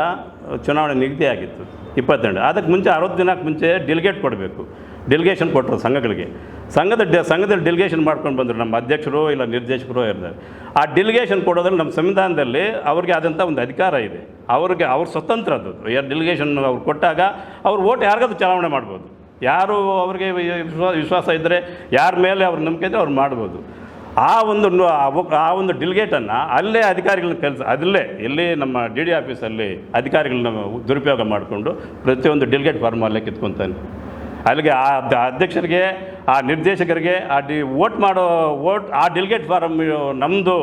ಚುನಾವಣೆ ನಿಗದಿಯಾಗಿತ್ತು, ಇಪ್ಪತ್ತೆಂಟು. ಅದಕ್ಕೆ ಮುಂಚೆ ಅರವತ್ತು ದಿನಕ್ಕೆ ಮುಂಚೆ ಡೆಲಿಗೇಟ್ ಕೊಡಬೇಕು. ಡೆಲಿಗೇಷನ್ ಕೊಟ್ಟರು ಸಂಘಗಳಿಗೆ. ಸಂಘದ ಡೆ, ಸಂಘದಲ್ಲಿ ಡೆಲಿಗೇಷನ್ ಮಾಡ್ಕೊಂಡು ಬಂದರು ನಮ್ಮ ಅಧ್ಯಕ್ಷರು ಇಲ್ಲ ನಿರ್ದೇಶಕರು ಇರ್ತಾರೆ. ಆ ಡೆಲಿಗೇಷನ್ ಕೊಡೋದ್ರಲ್ಲಿ ನಮ್ಮ ಸಂವಿಧಾನದಲ್ಲಿ ಅವ್ರಿಗೆ ಆದಂಥ ಒಂದು ಅಧಿಕಾರ ಇದೆ. ಅವ್ರಿಗೆ, ಅವ್ರ ಸ್ವತಂತ್ರ ಅದು. ಡೆಲಿಗೇಷನ್ ಅವ್ರು ಕೊಟ್ಟಾಗ ಅವ್ರು ಓಟ್ ಯಾರಿಗಾದ್ರೂ ಚಲಾವಣೆ ಮಾಡ್ಬೋದು. ಯಾರು ಅವ್ರಿಗೆ ವಿಶ್ವಾಸ ವಿಶ್ವಾಸ ಇದ್ದರೆ ಯಾರ ಮೇಲೆ ಅವ್ರ ನಂಬಿಕೆ ಇದ್ದರೆ ಅವ್ರು ಮಾಡ್ಬೋದು. ಆ ಒಂದು ಆ ಒಂದು ಡಿಲಿಗೇಟನ್ನು ಅಲ್ಲೇ ಅಧಿಕಾರಿಗಳನ್ನ ಕೆಲಸ ಅದಲ್ಲೇ ಇಲ್ಲಿ ನಮ್ಮ ಡಿ ಡಿ ಆಫೀಸಲ್ಲಿ ಅಧಿಕಾರಿಗಳನ್ನ ದುರುಪಯೋಗ ಮಾಡಿಕೊಂಡು ಪ್ರತಿಯೊಂದು ಡಿಲಿಗೇಟ್ ಫಾರ್ಮ್ ಅಲ್ಲೇ ಕಿತ್ಕೊತಾನೆ. ಅಲ್ಲಿಗೆ ಆ ಅಧ್ಯಕ್ಷರಿಗೆ, ಆ ನಿರ್ದೇಶಕರಿಗೆ, ಆ ಡಿ ವೋಟ್ ಮಾಡೋ ವೋಟ್, ಆ ಡೆಲಿಗೇಟ್ ಫಾರಮ್ ನಮ್ಮದು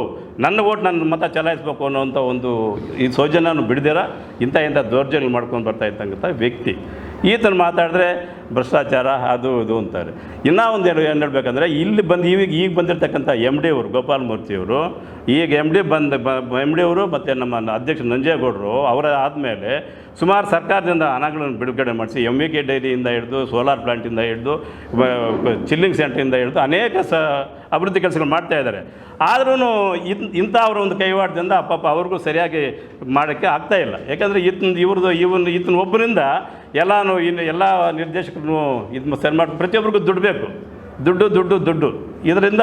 ನನ್ನ ವೋಟ್ ನನ್ನ ಮತ ಚಲಾಯಿಸ್ಬೇಕು ಅನ್ನೋವಂಥ ಒಂದು ಈ ಸೌಜನ್ಯನ ಬಿಡದಿರ? ಇಂಥ ಇಂಥ ದೌರ್ಜನ್ಯ ಮಾಡ್ಕೊಂಡು ಬರ್ತಾ ಇದ್ದಂಥ ವ್ಯಕ್ತಿ. ಈತನ ಮಾತಾಡಿದ್ರೆ ಭ್ರಷ್ಟಾಚಾರ, ಅದು, ಇದು ಅಂತಾರೆ. ಇನ್ನೂ ಒಂದು ಏನು ಏನು ಹೇಳ್ಬೇಕಂದ್ರೆ, ಇಲ್ಲಿ ಬಂದು ಈಗ ಈಗ ಬಂದಿರತಕ್ಕಂಥ ಎಂ ಡಿ ಅವರು, ಗೋಪಾಲ್ ಮೂರ್ತಿಯವರು ಈಗ ಎಂ ಡಿ ಬಂದ ಎಂ ಡಿ ಅವರು ಮತ್ತು ನಮ್ಮ ಅಧ್ಯಕ್ಷ ನಂಜೇಗೌಡರು, ಅವರ ಆದಮೇಲೆ ಸುಮಾರು ಸರ್ಕಾರದಿಂದ ಹಣಗಳನ್ನು ಬಿಡುಗಡೆ ಮಾಡಿಸಿ ಎಂ ವಿ ಕೆ ಡೈರಿಯಿಂದ ಹಿಡಿದು, ಸೋಲಾರ್ ಪ್ಲಾಂಟಿಂದ ಹಿಡಿದು ಚಿಲ್ಲಿಂಗ್ ಸೆಂಟ್ರಿಂದ ಹಿಡಿದು ಅನೇಕ ಸ, ಅಭಿವೃದ್ಧಿ ಕೆಲಸಗಳು ಮಾಡ್ತಾ ಇದ್ದಾರೆ. ಆದ್ರೂ ಇಂಥ ಅವರ ಒಂದು ಕೈವಾಡದಿಂದ ಪಾಪ ಅವ್ರಿಗೂ ಸರಿಯಾಗಿ ಮಾಡೋಕ್ಕೆ ಆಗ್ತಾ ಇಲ್ಲ. ಯಾಕಂದರೆ ಈತನ ಇವ್ರದ್ದು ಇವನ್ ಈತನ ಒಬ್ಬರಿಂದ ಎಲ್ಲನೂ ಇನ್ನು ಎಲ್ಲ ನಿರ್ದೇಶಕರು ಇದು ಸರಿ ಮಾಡಿ ಪ್ರತಿಯೊಬ್ಬರಿಗೂ ದುಡ್ಡು ಬೇಕು. ದುಡ್ಡು ದುಡ್ಡು ದುಡ್ಡು. ಇದರಿಂದ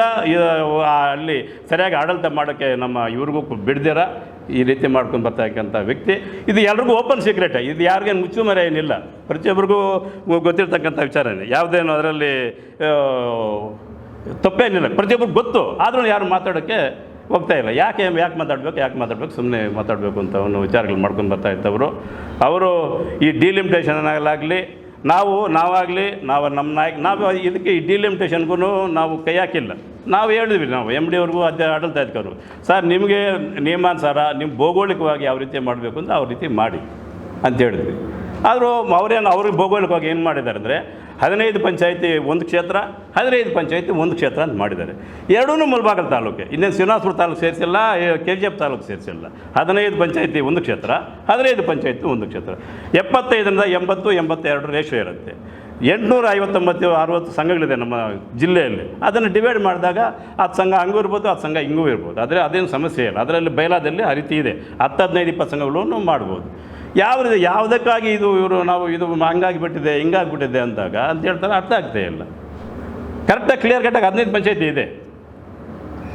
ಅಲ್ಲಿ ಸರಿಯಾಗಿ ಆಡಳಿತ ಮಾಡೋಕ್ಕೆ ನಮ್ಮ ಇವ್ರಿಗೂ ಬಿಡ್ದಿರ, ಈ ರೀತಿ ಮಾಡ್ಕೊಂಡು ಬರ್ತಕ್ಕಂಥ ವ್ಯಕ್ತಿ. ಇದು ಎಲ್ರಿಗೂ ಓಪನ್ ಸೀಕ್ರೆಟ್, ಇದು ಯಾರಿಗೇನು ಮುಚ್ಚುಮರೆ ಏನಿಲ್ಲ. ಪ್ರತಿಯೊಬ್ಬರಿಗೂ ಗೊತ್ತಿರ್ತಕ್ಕಂಥ ವಿಚಾರನೇ. ಯಾವುದೇನು ಅದರಲ್ಲಿ ತಪ್ಪೇನಿಲ್ಲ. ಪ್ರತಿಯೊಬ್ಬರಿಗೂ ಗೊತ್ತು. ಆದರೂ ಯಾರು ಮಾತಾಡೋಕ್ಕೆ ಹೋಗ್ತಾ ಇಲ್ಲ. ಯಾಕೆ ಯಾಕೆ ಮಾತಾಡಬೇಕು ಯಾಕೆ ಮಾತಾಡಬೇಕು? ಸುಮ್ಮನೆ ಮಾತಾಡಬೇಕು ಅಂತ ಅವನು ವಿಚಾರಗಳು ಮಾಡ್ಕೊಂಡು ಬರ್ತಾ ಇದ್ದವರು. ಅವರು ಈ ಡಿಲಿಮಿಟೇಷನ್ ಆಗಲಿ ನಾವು, ನಾವಾಗಲಿ, ನಾವು ನಮ್ಮ ನಾಯಕ, ನಾವು ಇದಕ್ಕೆ ಈ ಡಿಲಿಮಿಟೇಷನ್ಗೂ ನಾವು ಕೈ ಹಾಕಿಲ್ಲ. ನಾವು ಹೇಳಿದ್ವಿ ನಾವು ಎಂ ಡಿ ಅವ್ರಿಗೂ ಅದೇ ಆಡಳಿತ ಅಧಿಕಾರಿಗಳು ಸರ್, ನಿಮಗೆ ನಿಯಮಾನುಸಾರ ನಿಮ್ಮ ಭೌಗೋಳಿಕವಾಗಿ ಯಾವ ರೀತಿ ಮಾಡಬೇಕು ಅಂತ ಅವ್ರ ರೀತಿ ಮಾಡಿ, ಅಂತ ಹೇಳಿದ್ವಿ. ಆದರೂ ಅವರೇನು, ಅವ್ರಿಗೆ ಭೌಗೋಳಿಕವಾಗಿ ಏನು ಮಾಡಿದ್ದಾರೆ ಅಂದರೆ ಹದಿನೈದು ಪಂಚಾಯಿತಿ ಒಂದು ಕ್ಷೇತ್ರ, ಹದಿನೈದು ಪಂಚಾಯಿತಿ ಒಂದು ಕ್ಷೇತ್ರ ಅಂತ ಮಾಡಿದ್ದಾರೆ. ಎರಡೂ ಮುಲ್ಬಾಗಲ್ ತಾಲೂಕು, ಇನ್ನೇನು ಶ್ರೀನಿವಾಸಪುರ ತಾಲೂಕು ಸೇರಿಸಿಲ್ಲ ಕೆ ಜಿ ಎಫ್ ತಾಲೂಕು ಸೇರಿಸಿಲ್ಲ. ಹದಿನೈದು ಪಂಚಾಯಿತಿ ಒಂದು ಕ್ಷೇತ್ರ, ಹದಿನೈದು ಪಂಚಾಯಿತಿ ಒಂದು ಕ್ಷೇತ್ರ. ಎಪ್ಪತ್ತೈದರಿಂದ ಎಂಬತ್ತು, ಎಂಬತ್ತೆರಡು ರೇಷೋ ಇರುತ್ತೆ. ಎಂಟುನೂರ ಐವತ್ತೊಂಬತ್ತು, ಅರುವತ್ತು ಸಂಘಗಳಿದೆ ನಮ್ಮ ಜಿಲ್ಲೆಯಲ್ಲಿ. ಅದನ್ನು ಡಿವೈಡ್ ಮಾಡಿದಾಗ ಆ ಸಂಘ ಹಂಗೂ ಇರ್ಬೋದು ಆ ಸಂಘ ಹಿಂಗೂ ಇರ್ಬೋದು. ಆದರೆ ಅದೇನು ಸಮಸ್ಯೆ ಇಲ್ಲ. ಅದರಲ್ಲಿ ಬಯಲಾದಲ್ಲಿ ಆ ಇದೆ. ಹತ್ತು, ಹದಿನೈದು, ಇಪ್ಪತ್ತು ಸಂಘಗಳನ್ನು ಮಾಡ್ಬೋದು. ಯಾವ ರೀತಿ ಯಾವುದಕ್ಕಾಗಿ ಇದು ಇವರು ನಾವು ಇದು ಹಂಗಾಗಿ ಬಿಟ್ಟಿದೆ ಹಿಂಗಾಗ್ಬಿಟ್ಟಿದೆ ಅಂದಾಗ ಅಂತ ಹೇಳ್ತಾರೆ ಅರ್ಥ ಆಗ್ತಾ ಇಲ್ಲ. ಕರೆಕ್ಟಾಗಿ ಕ್ಲಿಯರ್ ಕಟ್ಟಾಗಿ ಹದಿನೈದು ಪಂಚಾಯತಿ ಇದೆ.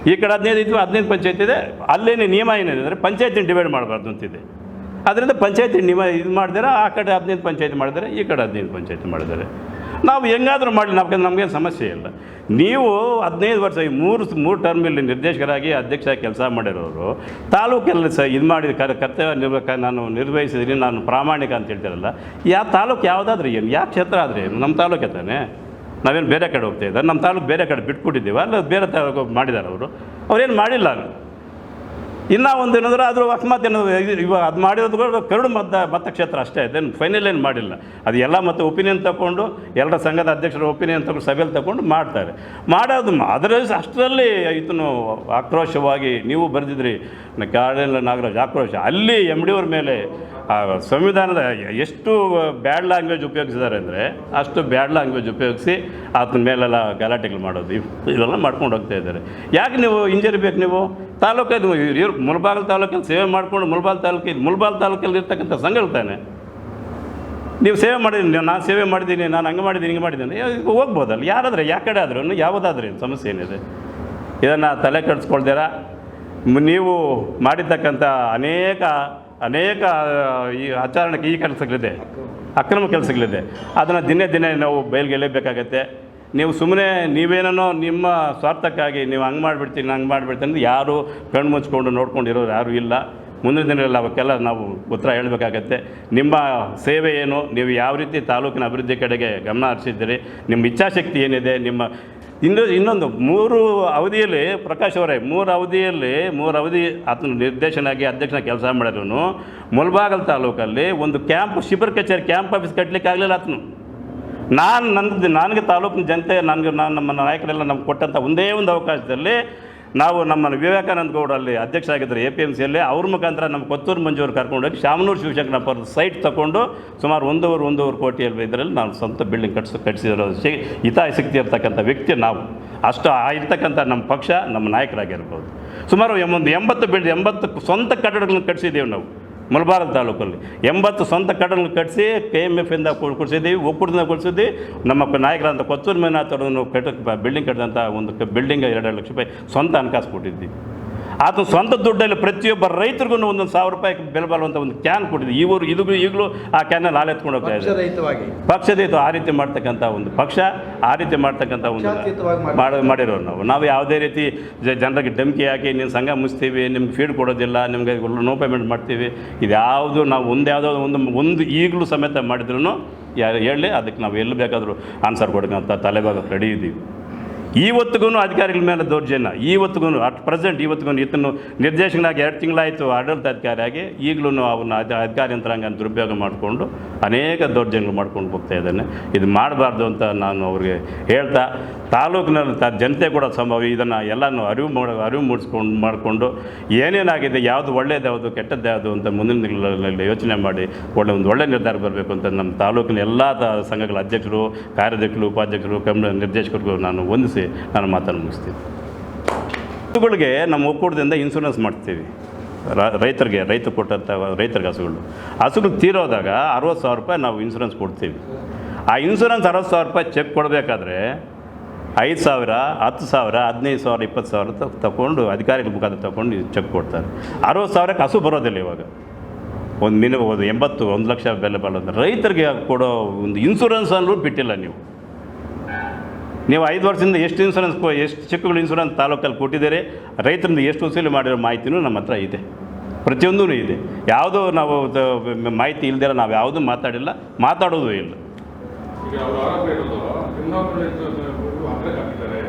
ಈ ಕಡೆ ಹದಿನೈದು ಇತ್ತು ಹದಿನೈದು ಪಂಚಾಯತಿ ಇದೆ. ಅಲ್ಲೇನೇ ನಿಯಮ ಏನಿದೆ ಅಂದರೆ ಪಂಚಾಯತಿನ ಡಿವೈಡ್ ಮಾಡಬಾರ್ದು ಅಂತಿದೆ. ಅದರಿಂದ ಪಂಚಾಯತಿ ನಿಯಮ ಇದು ಮಾಡಿದರೆ, ಆ ಕಡೆ ಹದಿನೈದು ಪಂಚಾಯತಿ ಮಾಡಿದರೆ, ಈ ಕಡೆ ಹದಿನೈದು ಪಂಚಾಯತಿ ಮಾಡಿದ್ದಾರೆ ನಾವು ಹೆಂಗಾದರೂ ಮಾಡಲಿ, ನಮಗೆ ನಮಗೇನು ಸಮಸ್ಯೆ ಇಲ್ಲ. ನೀವು ಹದಿನೈದು ವರ್ಷ, ಈ ಮೂರು ಮೂರು ಟರ್ಮಲ್ಲಿ ನಿರ್ದೇಶಕರಾಗಿ ಅಧ್ಯಕ್ಷರಾಗಿ ಕೆಲಸ ಮಾಡಿರೋರು, ತಾಲೂಕಲ್ಲಿ ಸಹ ಇದು ಮಾಡಿದ ಕರ್, ಕರ್ತವ್ಯ ನಿರ್ವ ನಾನು ನಿರ್ವಹಿಸಿದ್ದೀನಿ ನಾನು ಪ್ರಾಮಾಣಿಕ ಅಂತ ಹೇಳ್ತಿರಲ್ಲ ಯಾವ ತಾಲೂಕು ಯಾವುದಾದ್ರೂ ಏನು ಯಾವ ಕ್ಷೇತ್ರ ಆದರೆ ಏನು? ನಮ್ಮ ತಾಲೂಕೆ ತಾನೇ ನಾವೇನು ಬೇರೆ ಕಡೆ ಹೋಗ್ತಾ ಇದ್ದಾರೆ ನಮ್ಮ ತಾಲೂಕು ಬೇರೆ ಕಡೆ ಬಿಟ್ಬಿಟ್ಟಿದ್ದೀವಿ? ಅಲ್ಲ ಬೇರೆ ತಾಲೂಕು ಮಾಡಿದ್ದಾರೆ ಅವರು? ಅವ್ರೇನು ಮಾಡಿಲ್ಲ? ಇನ್ನೂ ಒಂದು ಏನಂದ್ರೆ ಅದ್ರ ಅಕಸ್ಮಾತ್ ಏನೋ ಇವಾಗ ಅದು ಮಾಡಿರೋದು ಕೂಡ ಕರಡು ಮತ, ಮತಕ್ಷೇತ್ರ ಅಷ್ಟೇ, ಅದೇನು ಫೈನಲ್ ಏನು ಮಾಡಿಲ್ಲ. ಅದು ಎಲ್ಲ ಮತ್ತು ಒಪಿನಿಯನ್ ತಗೊಂಡು ಎಲ್ಲರ ಸಂಘದ ಅಧ್ಯಕ್ಷರ ಒಪಿನಿಯನ್ ತಗೊಂಡು, ಸಭೆಯಲ್ಲಿ ತಗೊಂಡು ಮಾಡ್ತಾರೆ. ಮಾಡೋದು ಅದರ ಅಷ್ಟರಲ್ಲಿ ಇದನ್ನು ಆಕ್ರೋಶವಾಗಿ, ನೀವು ಬರೆದಿದ್ರಿ ಕಾಡೇನ ನಾಗರಾಜ್ ಆಕ್ರೋಶ. ಅಲ್ಲಿ ಎಂ ಡಿ ಅವ್ರ ಮೇಲೆ ಆ ಸಂವಿಧಾನದ ಎಷ್ಟು ಬ್ಯಾಡ್ ಲ್ಯಾಂಗ್ವೇಜ್ ಉಪಯೋಗಿಸಿದ್ದಾರೆ ಅಂದರೆ ಅಷ್ಟು ಬ್ಯಾಡ್ ಲ್ಯಾಂಗ್ವೇಜ್ ಉಪಯೋಗಿಸಿ ಆತನ ಮೇಲೆಲ್ಲ ಗಲಾಟೆಗಳು ಮಾಡೋದು, ಇವ್- ಇವೆಲ್ಲ ಮಾಡ್ಕೊಂಡು ಹೋಗ್ತಾ ಇದ್ದಾರೆ. ಯಾಕೆ ನೀವು ಇಂಜರಿಬೇಕು ನೀವು? ತಾಲೂಕಲ್ಲಿ ಇವ್ರು ಮುಲ್ಬಾಗಲ್ ತಾಲೂಕಲ್ಲಿ ಸೇವೆ ಮಾಡಿಕೊಂಡು ಮುಲ್ಬಾಲ್ ತಾಲೂಕಿನ ಮುಲ್ಬಾಲ್ ತಾಲೂಕಲ್ಲಿ ಇರ್ತಕ್ಕಂಥ ಸಂಘಗಳು ತಾನೆ. ನೀವು ಸೇವೆ ಮಾಡಿದ್ದೀನಿ ನಾನು ಸೇವೆ ಮಾಡಿದ್ದೀನಿ ನಾನು ಹಂಗೆ ಮಾಡಿದ್ದೀನಿ ಹಿಂಗೆ ಮಾಡಿದ್ದೀನಿ ಹೋಗ್ಬೋದಲ್ಲ. ಯಾರಾದರೆ, ಯಾವ ಕಡೆ ಆದ್ರೂ ಯಾವುದಾದ್ರೂ ಸಮಸ್ಯೆ ಏನಿದೆ? ಇದನ್ನು ತಲೆ ಕೆಡಿಸ್ಕೊಳ್ದಿರ ನೀವು ಮಾಡಿರ್ತಕ್ಕಂಥ ಅನೇಕ ಅನೇಕ ಈ ಆಚರಣೆಗೆ ಈ ಕೆಲಸಗಳಿದೆ. ಅಕ್ರಮ ಕೆಲಸಗಳಿದೆ. ಅದನ್ನು ದಿನೇ ದಿನೇ ನಾವು ಬಯಲಿಗೆ ಎಳೆಯಬೇಕಾಗತ್ತೆ ನೀವು ಸುಮ್ಮನೆ ನೀವೇನೋ ನಿಮ್ಮ ಸ್ವಾರ್ಥಕ್ಕಾಗಿ ನೀವು ಹಂಗೆ ಮಾಡಿಬಿಡ್ತೀನಿ ಹಂಗೆ ಮಾಡಿಬಿಡ್ತೀನಿ ಅಂದರೆ ಯಾರು ಕಣ್ಣು ಮುಚ್ಕೊಂಡು ನೋಡ್ಕೊಂಡಿರೋರು ಯಾರೂ ಇಲ್ಲ. ಮುಂದಿನ ದಿನಗಳಲ್ಲಿ ಅವಕ್ಕೆಲ್ಲ ನಾವು ಉತ್ತರ ಹೇಳಬೇಕಾಗತ್ತೆ. ನಿಮ್ಮ ಸೇವೆ ಏನು? ನೀವು ಯಾವ ರೀತಿ ತಾಲೂಕಿನ ಅಭಿವೃದ್ಧಿ ಕಡೆಗೆ ಗಮನ ಹರಿಸಿದ್ದೀರಿ? ನಿಮ್ಮ ಇಚ್ಛಾಶಕ್ತಿ ಏನಿದೆ? ನಿಮ್ಮ ಇನ್ನು, ಇನ್ನೊಂದು ಮೂರು ಅವಧಿಯಲ್ಲಿ ಪ್ರಕಾಶ್ ಅವರೇ, ಮೂರು ಅವಧಿಯಲ್ಲಿ, ಮೂರು ಅವಧಿ ಆತನ ನಿರ್ದೇಶನಾಗಿ ಅಧ್ಯಕ್ಷನ ಕೆಲಸ ಮಾಡಿದ್ರು ಮುಲ್ಬಾಗಲ್ ತಾಲೂಕಲ್ಲಿ ಒಂದು ಕ್ಯಾಂಪ್, ಶಿಬಿರ ಕಚೇರಿ, ಕ್ಯಾಂಪ್ ಆಫೀಸ್ ಕಟ್ಟಲಿಕ್ಕೆ ಆಗಲಿಲ್ಲ ಆತನು. ನಾನು ನನ್ನ ನನಗೆ ತಾಲೂಕಿನ ಜನತೆ, ನನಗೆ ನಾನು ನಮ್ಮ ನಾಯಕರೆಲ್ಲ ನಮ್ಗೆ ಕೊಟ್ಟಂಥ ಒಂದೇ ಒಂದು ಅವಕಾಶದಲ್ಲಿ ನಾವು ನಮ್ಮ ವಿವೇಕಾನಂದ ಗೌಡ ಅಲ್ಲಿ ಅಧ್ಯಕ್ಷ ಆಗಿದ್ದರು ಎ ಪಿ ಎಂ ಸಿಯಲ್ಲಿ ಅವ್ರ ಮುಖಾಂತರ ನಮ್ಮ ಕೊತ್ತೂರು ಮಂಜೂರು ಕರ್ಕೊಂಡೋಗಿ ಶಾಮನೂರು ಶಿವಶಂಕರಪ್ಪ ಸೈಟ್ ತಗೊಂಡು ಸುಮಾರು ಒಂದೂವರೆ ಒಂದೂವರೆ ಕೋಟಿಯಲ್ಲಿ ಇದರಲ್ಲಿ ನಾವು ಸ್ವಂತ ಬಿಲ್ಡಿಂಗ್ ಕಟ್ಸಿ ಕಟ್ಟಿಸಿರೋ ಶಿ ಹಿತಾಸಕ್ತಿ ಇರ್ತಕ್ಕಂಥ ವ್ಯಕ್ತಿ ನಾವು. ಅಷ್ಟು ಆ ಇರ್ತಕ್ಕಂಥ ನಮ್ಮ ಪಕ್ಷ ನಮ್ಮ ನಾಯಕರಾಗಿರ್ಬೋದು. ಸುಮಾರು ಒಂದು ಎಂಬತ್ತು ಬಿಲ್ಡ್ ಎಂಬತ್ತು ಸ್ವಂತ ಕಟ್ಟಡಗಳನ್ನು ಕಟ್ಟಿಸಿದ್ದೇವೆ ನಾವು. ಮುಳಬಾಗಲ್ ತಾಲೂಕಲ್ಲಿ. ಎಂಬತ್ತು ಸ್ವಂತ ಕಟ್ಟಡಗಳನ್ನು ಕಟ್ಟಿಸಿ ಕೆ ಎಂ ಎಫ್ ಇಂದ ಕೊಡಿಸಿದ್ದೀವಿ, ಒಕ್ಕೂಟದಿಂದ ಕೊಡಿಸಿದ್ವಿ. ನಮ್ಮ ನಾಯಕರಂತ ಕೊತ್ತೂರು ಮೇನಾಥ್ ಅವರನ್ನು ಕಟ್ಟ ಬಿಲ್ಡಿಂಗ್ ಕಟ್ಟಿದಂಥ ಒಂದು ಬಿಲ್ಡಿಂಗ್ ಎರಡು ಲಕ್ಷ ರೂಪಾಯಿ ಸ್ವಂತ ಹಣಕಾಸು ಕೊಟ್ಟಿದ್ವಿ ಆತನ ಸ್ವಂತ ದುಡ್ಡಲ್ಲಿ ಪ್ರತಿಯೊಬ್ಬ ರೈತರಿಗೂ ಒಂದೊಂದು ಸಾವಿರ ರೂಪಾಯಿ ಬೆಲೆ ಬಾಳುವಂಥ ಒಂದು ಕ್ಯಾನ್ ಕೊಟ್ಟಿದೆ. ಇವರು ಇದು ಈಗಲೂ ಆ ಕ್ಯಾನಲ್ಲಿ ಹಾಲು ಎತ್ಕೊಂಡು ಹೋಗ್ತಾ ಇದೆ
ಪಕ್ಷರಹಿತವಾಗಿ.
ಆ ರೀತಿ ಮಾಡ್ತಕ್ಕಂಥ ಒಂದು ಪಕ್ಷ ಆ ರೀತಿ ಮಾಡ್ತಕ್ಕಂಥ ಒಂದು ಮಾಡಿರೋರು ನಾವು. ನಾವು ಯಾವುದೇ ರೀತಿ ಜನರಿಗೆ ಧಮಕಿ ಹಾಕಿ ನೀನು ಸಂಘ ಮುಚ್ತೀವಿ ನಿಮ್ಗೆ ಫೀಡ್ ಕೊಡೋದಿಲ್ಲ ನಿಮಗೆ ನೋ ಪೇಮೆಂಟ್ ಮಾಡ್ತೀವಿ. ಇದ್ಯಾವುದು ನಾವು ಒಂದು ಯಾವುದೋ ಒಂದು ಒಂದು ಈಗಲೂ ಸಮೇತ ಮಾಡಿದ್ರು ಯಾರು ಹೇಳಿ ಅದಕ್ಕೆ ನಾವು ಎಲ್ಲಿ ಬೇಕಾದರೂ ಆನ್ಸರ್ ಕೊಡೋಕ್ಕಂಥ ತಲೆಬಾಗ ರೆಡಿ ಇದ್ದೀವಿ. ಇವತ್ತಿಗೂ ಅಧಿಕಾರಿಗಳ ಮೇಲೆ ದೌರ್ಜನ್ಯ. ಇವತ್ತಿಗೂ ಅಟ್ ಪ್ರೆಸೆಂಟ್ ಇವತ್ತಿಗೂ ಈತನು ನಿರ್ದೇಶನಾಗಿ ಎರಡು ತಿಂಗಳಾಯಿತು ಆಡಳಿತಾಧಿಕಾರಿಯಾಗಿ ಈಗಲೂ ಅವನ್ನ ಅಧ ಅಧಿಕಾರಿ ಯಂತ್ರಾಂಗ ದುರುಪಯೋಗ ಮಾಡಿಕೊಂಡು ಅನೇಕ ದೌರ್ಜನ್ಯಗಳು ಮಾಡ್ಕೊಂಡು ಹೋಗ್ತಾ ಇದ್ದಾನೆ. ಇದು ಮಾಡಬಾರ್ದು ಅಂತ ನಾನು ಅವ್ರಿಗೆ ಹೇಳ್ತಾ ತಾಲೂಕಿನಲ್ಲಿ ತ ಜನತೆ ಕೂಡ ಸಂಭವ ಇದನ್ನು ಎಲ್ಲನೂ ಅರಿವು ಮಾಡ, ಅರಿವು ಮೂಡಿಸ್ಕೊಂಡು, ಮಾಡಿಕೊಂಡು ಏನೇನಾಗಿದೆ, ಯಾವುದು ಒಳ್ಳೇದು, ಯಾವುದು ಕೆಟ್ಟದ್ದು ಅಂತ ಮುಂದಿನ ದಿನಗಳಲ್ಲಿ ಯೋಚನೆ ಮಾಡಿ ಒಳ್ಳೆ, ಒಂದು ಒಳ್ಳೆ ನಿರ್ಧಾರ ಬರಬೇಕು ಅಂತ ನಮ್ಮ ತಾಲೂಕಿನ ಎಲ್ಲ ಸಂಘಗಳ ಅಧ್ಯಕ್ಷರು ಕಾರ್ಯಾಧ್ಯಕ್ಷರು ಉಪಾಧ್ಯಕ್ಷರು, ಕಮ್ ನಿರ್ದೇಶಕರಿಗೂ ನಾನು ಹೊಂದಿಸಿ ನಾನು ಮಾತನ್ನು ಮುಗಿಸ್ತೀನಿ. ಹಸುಗಳಿಗೆ ನಮ್ಮ ಒಕ್ಕೂಟದಿಂದ ಇನ್ಸೂರೆನ್ಸ್ ಮಾಡ್ತೀವಿ. ರೈತರಿಗೆ ರೈತ ಕೊಟ್ಟಂಥ ರೈತರಿಗೆ ಹಸುಗಳು. ಹಸುಗಳು ತೀರೋದಾಗ ಅರವತ್ತು ಸಾವಿರ ರೂಪಾಯಿ ನಾವು ಇನ್ಸೂರೆನ್ಸ್ ಕೊಡ್ತೀವಿ. ಆ ಇನ್ಸೂರೆನ್ಸ್ ಅರವತ್ತು ಸಾವಿರ ರೂಪಾಯಿ ಚೆಕ್ ಕೊಡಬೇಕಾದ್ರೆ ಐದು ಸಾವಿರ, ಹತ್ತು ಸಾವಿರ, ಹದಿನೈದು ಸಾವಿರ, ಇಪ್ಪತ್ತು ಸಾವಿರ ತಗೊಂಡು ಅಧಿಕಾರಿಗಳ ಮುಖಾಂತರ ತಗೊಂಡು ಚೆಕ್ ಕೊಡ್ತಾರೆ. ಅರವತ್ತು ಸಾವಿರಕ್ಕೆ ಹಸು ಬರೋದಿಲ್ಲ ಇವಾಗ. ಒಂದು ಮಿನಿಮಮ್ ಒಂದು ಎಂಬತ್ತು, ಒಂದು ಲಕ್ಷ ಬೆಲೆ ಬರೋದು. ರೈತರಿಗೆ ಕೊಡೋ ಒಂದು ಇನ್ಸೂರೆನ್ಸ್ ಅನ್ನೋ ಬಿಟ್ಟಿಲ್ಲ ನೀವು. ನೀವು ಐದು ವರ್ಷದಿಂದ ಎಷ್ಟು ಇನ್ಸೂರೆನ್ಸ್ ಎಷ್ಟು ಚೆಕ್ಗಳು ಇನ್ಸೂರೆನ್ಸ್ ತಾಲೂಕಲ್ಲಿ ಕೊಟ್ಟಿದ್ದೀರಿ, ರೈತರಿಂದ ಎಷ್ಟು ವಸೂಲಿ ಮಾಡಿರೋ ಮಾಹಿತಿನೂ ನಮ್ಮ ಹತ್ರ ಇದೆ. ಪ್ರತಿಯೊಂದೂ ಇದೆ. ಯಾವುದೂ ನಾವು ಮಾಹಿತಿ ಇಲ್ಲದೆಲ್ಲ ನಾವು ಯಾವುದೂ ಮಾತಾಡಿಲ್ಲ, ಮಾತಾಡೋದು ಇಲ್ಲ
ಈಗ ಅವ್ರ ಆರೋಪ ಇರೋದು ಇನ್ನೊಬ್ರು ಹತ್ರ ಹಾಕಿದ್ದಾರೆ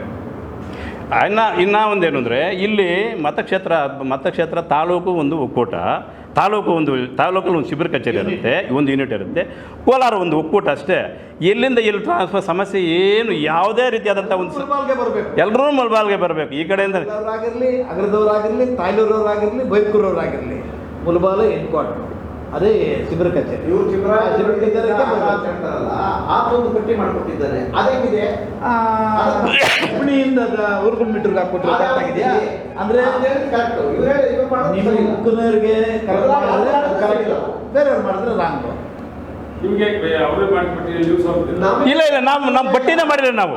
ಇನ್ನು ಇನ್ನೂ ಒಂದೇನು ಅಂದರೆ ಇಲ್ಲಿ ಮತಕ್ಷೇತ್ರ ಮತಕ್ಷೇತ್ರ ತಾಲೂಕು ಒಂದು ಒಕ್ಕೂಟ ತಾಲೂಕು ಒಂದು ತಾಲೂಕಲ್ಲಿ ಒಂದು ಶಿಬಿರ ಕಚೇರಿ ಇರುತ್ತೆ ಒಂದು ಯೂನಿಟ್ ಇರುತ್ತೆ ಕೋಲಾರ ಒಂದು ಒಕ್ಕೂಟ ಅಷ್ಟೇ ಎಲ್ಲಿಂದ ಇಲ್ಲಿ ಟ್ರಾನ್ಸ್ಫರ್ ಸಮಸ್ಯೆ ಏನು ಯಾವುದೇ ರೀತಿಯಾದಂಥ ಒಂದು ಎಲ್ಲರೂ ಮಲ್ಬಾಲ್ಗೆ ಬರಬೇಕು ಈ ಕಡೆಯಿಂದ
ಅವರಾಗಿರ್ಲಿ ಅಗ್ರದವರಾಗಿರ್ಲಿ ತಾಯ್ಲೂರವರಾಗಿರ್ಲಿ ಬೈಕೂರವರಾಗಿರ್ಲಿ ಮುಲ್ಬಾಲ್ ಅದೇ ಚಿಬ್ರ ಕಚೇರಿ
ಇವ್ರು
ಚಿಬ್ರ ಚಿಬ್ರ ಕಚೇರಿಗೆ
ಆ ಒಂದು ಪಟ್ಟಿ ಮಾಡ್ಕೊಟ್ಟಿದ್ದಾರೆ. ಅದೇನಿದೆ
ಆ, ಹುಬ್ಳಿಯಿಂದ ಊರ್ಗುಂಡ್ ಮೀಟರ್ಗೆ ಹಾಕ್ಕೊಟ್ರೆ ಕರೆಕ್ಟಾಗಿದೆಯಾ ಅಂದ್ರೆ ನಿಮ್ಮ ಕರೆಕ್ಟ್ ಮಾಡಿದ್ರೆ ಕರೆಕ್ಟ್ ಬೇರೆಯವ್ರು ಮಾಡಿದ್ರೆ ರಾಂಗು
ಇಲ್ಲ ಇಲ್ಲ ನಾವು ನಮ್ಮ ಬಟ್ಟಿನೇ ಮಾಡಿಲ್ಲ ನಾವು.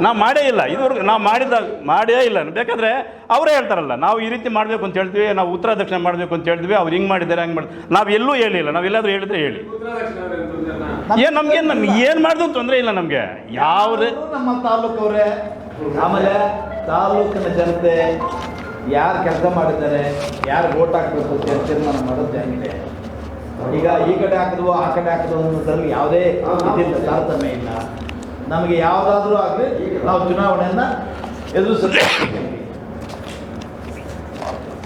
ನಾವು ಮಾಡೇ ಇಲ್ಲ. ಇದುವರೆಗೂ ನಾವು ಮಾಡಿದ ಮಾಡೇ ಇಲ್ಲ. ಬೇಕಾದ್ರೆ ಅವರೇ ಹೇಳ್ತಾರಲ್ಲ ನಾವು ಈ ರೀತಿ ಮಾಡಬೇಕು ಅಂತ ಹೇಳ್ತೀವಿ ನಾವು ಉತ್ತರ ದಕ್ಷಿಣ ಮಾಡಬೇಕು ಅಂತ ಹೇಳ್ತೀವಿ ಅವ್ರು ಹಿಂಗೆ ಮಾಡಿದ್ದಾರೆ ಹಂಗೆ ಮಾಡಿ ನಾವು ಎಲ್ಲೂ ಹೇಳಿಲ್ಲ. ನಾವು ಎಲ್ಲಾದರೂ ಹೇಳಿದ್ರೆ ಹೇಳಿ.
ಉತ್ತರ ದಕ್ಷಿಣ ಅಂತಂದ್ರೆ
ಏನು ನಮ್ಗೆ ನಮ್ಗೆ ಏನು ಮಾಡಿದ್ರು ತೊಂದರೆ ಇಲ್ಲ ನಮಗೆ. ಯಾವುದೇ
ನಮ್ಮ ತಾಲೂಕವ್ರೆ? ಆಮೇಲೆ ತಾಲೂಕಿನ ಜನತೆ ಯಾರು ಕೆಲಸ ಮಾಡಿದ್ದಾರೆ ಯಾರು ಓಟ್ ಹಾಕ್ಬೇಕು ಅಂತ ತೀರ್ಮಾನ ಮಾಡೋದು ಈಗ ಈ ಕಡೆ ಹಾಕಿದ್ವು ಆ ಕಡೆ ಹಾಕಿದ್ವು ಅನ್ನೋದ್ರಲ್ಲಿ ಯಾವುದೇ ಇದಿಲ್ಲ ತಾರತಮ್ಯ ಇಲ್ಲ. ನಮಗೆ ಯಾವುದಾದ್ರೂ ಆಗಲಿ ನಾವು ಚುನಾವಣೆಯನ್ನು ಎದುರಿಸಬೇಕು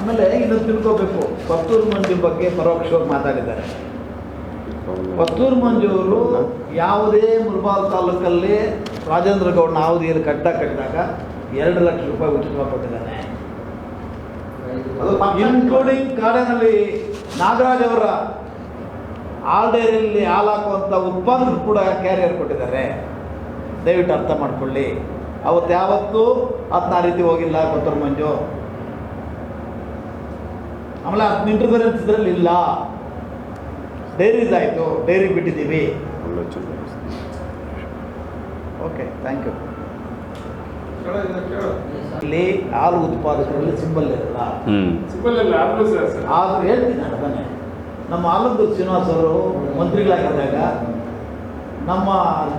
ಆಮೇಲೆ ಇನ್ನು ತಿಳ್ಕೋಬೇಕು. ಪತ್ತೂರು ಮಂಜು ಬಗ್ಗೆ ಪರೋಕ್ಷವಾಗಿ ಮಾತಾಡಿದ್ದಾರೆ. ಪತ್ತೂರು ಮಂಜು ಅವರು ಯಾವುದೇ ಮುಲ್ಬಾಲ್ ತಾಲೂಕಲ್ಲಿ ರಾಜೇಂದ್ರ ಗೌಡ ಅವಧಿಯಲ್ಲಿ ಕಟ್ಟ ಕಟ್ಟಿದಾಗ ಎರಡು ಲಕ್ಷ ರೂಪಾಯಿ ಉಚಿತವಾಗಿ ಕೊಟ್ಟಿದ್ದಾನೆ. ಇನ್ಕ್ಲೂಡಿಂಗ್ ಕಾಡಿನಲ್ಲಿ ನಾಗರಾಜ್ ಅವರ ಹಾಲ್ ಡೈರಿಯಲ್ಲಿ ಹಾಲು ಹಾಕುವಂಥ ಉತ್ಪಾದಕರು ಕೂಡ ಕ್ಯಾರಿಯರ್ ಕೊಟ್ಟಿದ್ದಾರೆ. ದಯವಿಟ್ಟು ಅರ್ಥ ಮಾಡ್ಕೊಳ್ಳಿ. ಅವತ್ತು ಯಾವತ್ತೂ ಅದನ್ನ ಆ ರೀತಿ ಹೋಗಿಲ್ಲ ಪತ್ತೂರು ಮಂಜು. ಆಮೇಲೆ ಅದನ್ನ ಇಂಟರ್ಫರೆನ್ಸ್ ಇದರಲ್ಲಿ ಇಲ್ಲ. ಡೈರೀಸ್ ಆಯಿತು ಡೈರಿ ಬಿಟ್ಟಿದ್ದೀವಿ. ಓಕೆ ಥ್ಯಾಂಕ್ ಯು ಇಲ್ಲಿ ಹಾಲು ಉತ್ಪಾದಕರಲ್ಲಿ ಸಿಂಬಲ್ ಇರಲ್ಲ.
ಹ್ಞೂ
ಸಿಂಪಲ್ ಅಲ್ಲ ಸರ್ ಸರ್
ಆದರೂ ಹೇಳ್ತೀನಿ ನಾನು ಅದನ್ನೇ ನಮ್ಮ ಆಲಂದೂರು ಶ್ರೀನಿವಾಸ್ ಅವರು ಮಂತ್ರಿಗಳಾಗಿದ್ದಾಗ ನಮ್ಮ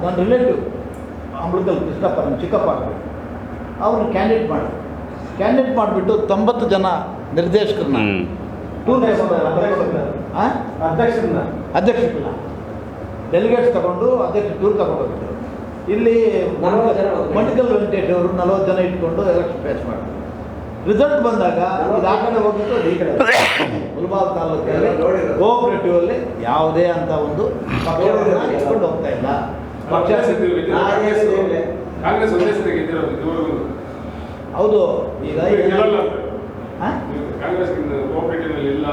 ನನ್ನ ರಿಲೇಟಿವ್ ಅಮೃತಲ್ ಕೃಷ್ಣಪ್ಪ ನಮ್ಮ ಚಿಕ್ಕಪ್ಪ ಅವ್ರನ್ನ ಕ್ಯಾಂಡಿಡೇಟ್ ಮಾಡಿ ಕ್ಯಾಂಡಿಡೇಟ್ ಮಾಡಿಬಿಟ್ಟು ತೊಂಬತ್ತು ಜನ ನಿರ್ದೇಶಕರನ್ನ
ಅಧ್ಯಕ್ಷರನ್ನ.
ಅಧ್ಯಕ್ಷ ಡೆಲಿಗೇಟ್ಸ್ ತಗೊಂಡು ಅಧ್ಯಕ್ಷ ಟೂರ್ ತಗೊಂಡು ಹೋಗಿದ್ರು ಇಲ್ಲಿ
ನಲವತ್ತು ಜನ ಹೋದ್ರು.
ಮಂಡಿಕಲ್ ವೆಂಕಟೇಶ್ ಅವರು ನಲವತ್ತು ಜನ ಇಟ್ಕೊಂಡು ಎಲೆಕ್ಷನ್ ಫೇಸ್ ಮಾಡಿದ್ರು. ರಿಸಲ್ಟ್ ಬಂದಾಗ ಇದು ಆ ಕಡೆ ಹೋಗಿತ್ತು ಅದು ಈ ಕಡೆ ಮುಲ್ಬಾಲ್ ತಾಲೂಕಲ್ಲಿ
ನೋಡಿರೋದು.
ಕೋಆಪರೇಟಿವ್ ಅಲ್ಲಿ ಯಾವುದೇ ಅಂತ ಒಂದು ಪಕ್ಷವನ್ನ ಇಟ್ಕೊಂಡು ಹೋಗ್ತಾ ಇಲ್ಲ. ಪಕ್ಷ ಹೌದು. ಈಗ?
ಕಾಂಗ್ರೆಸ್ ಕೋಆಪರೇಟಿವ್ ಅಲ್ಲಿ ಇಲ್ಲ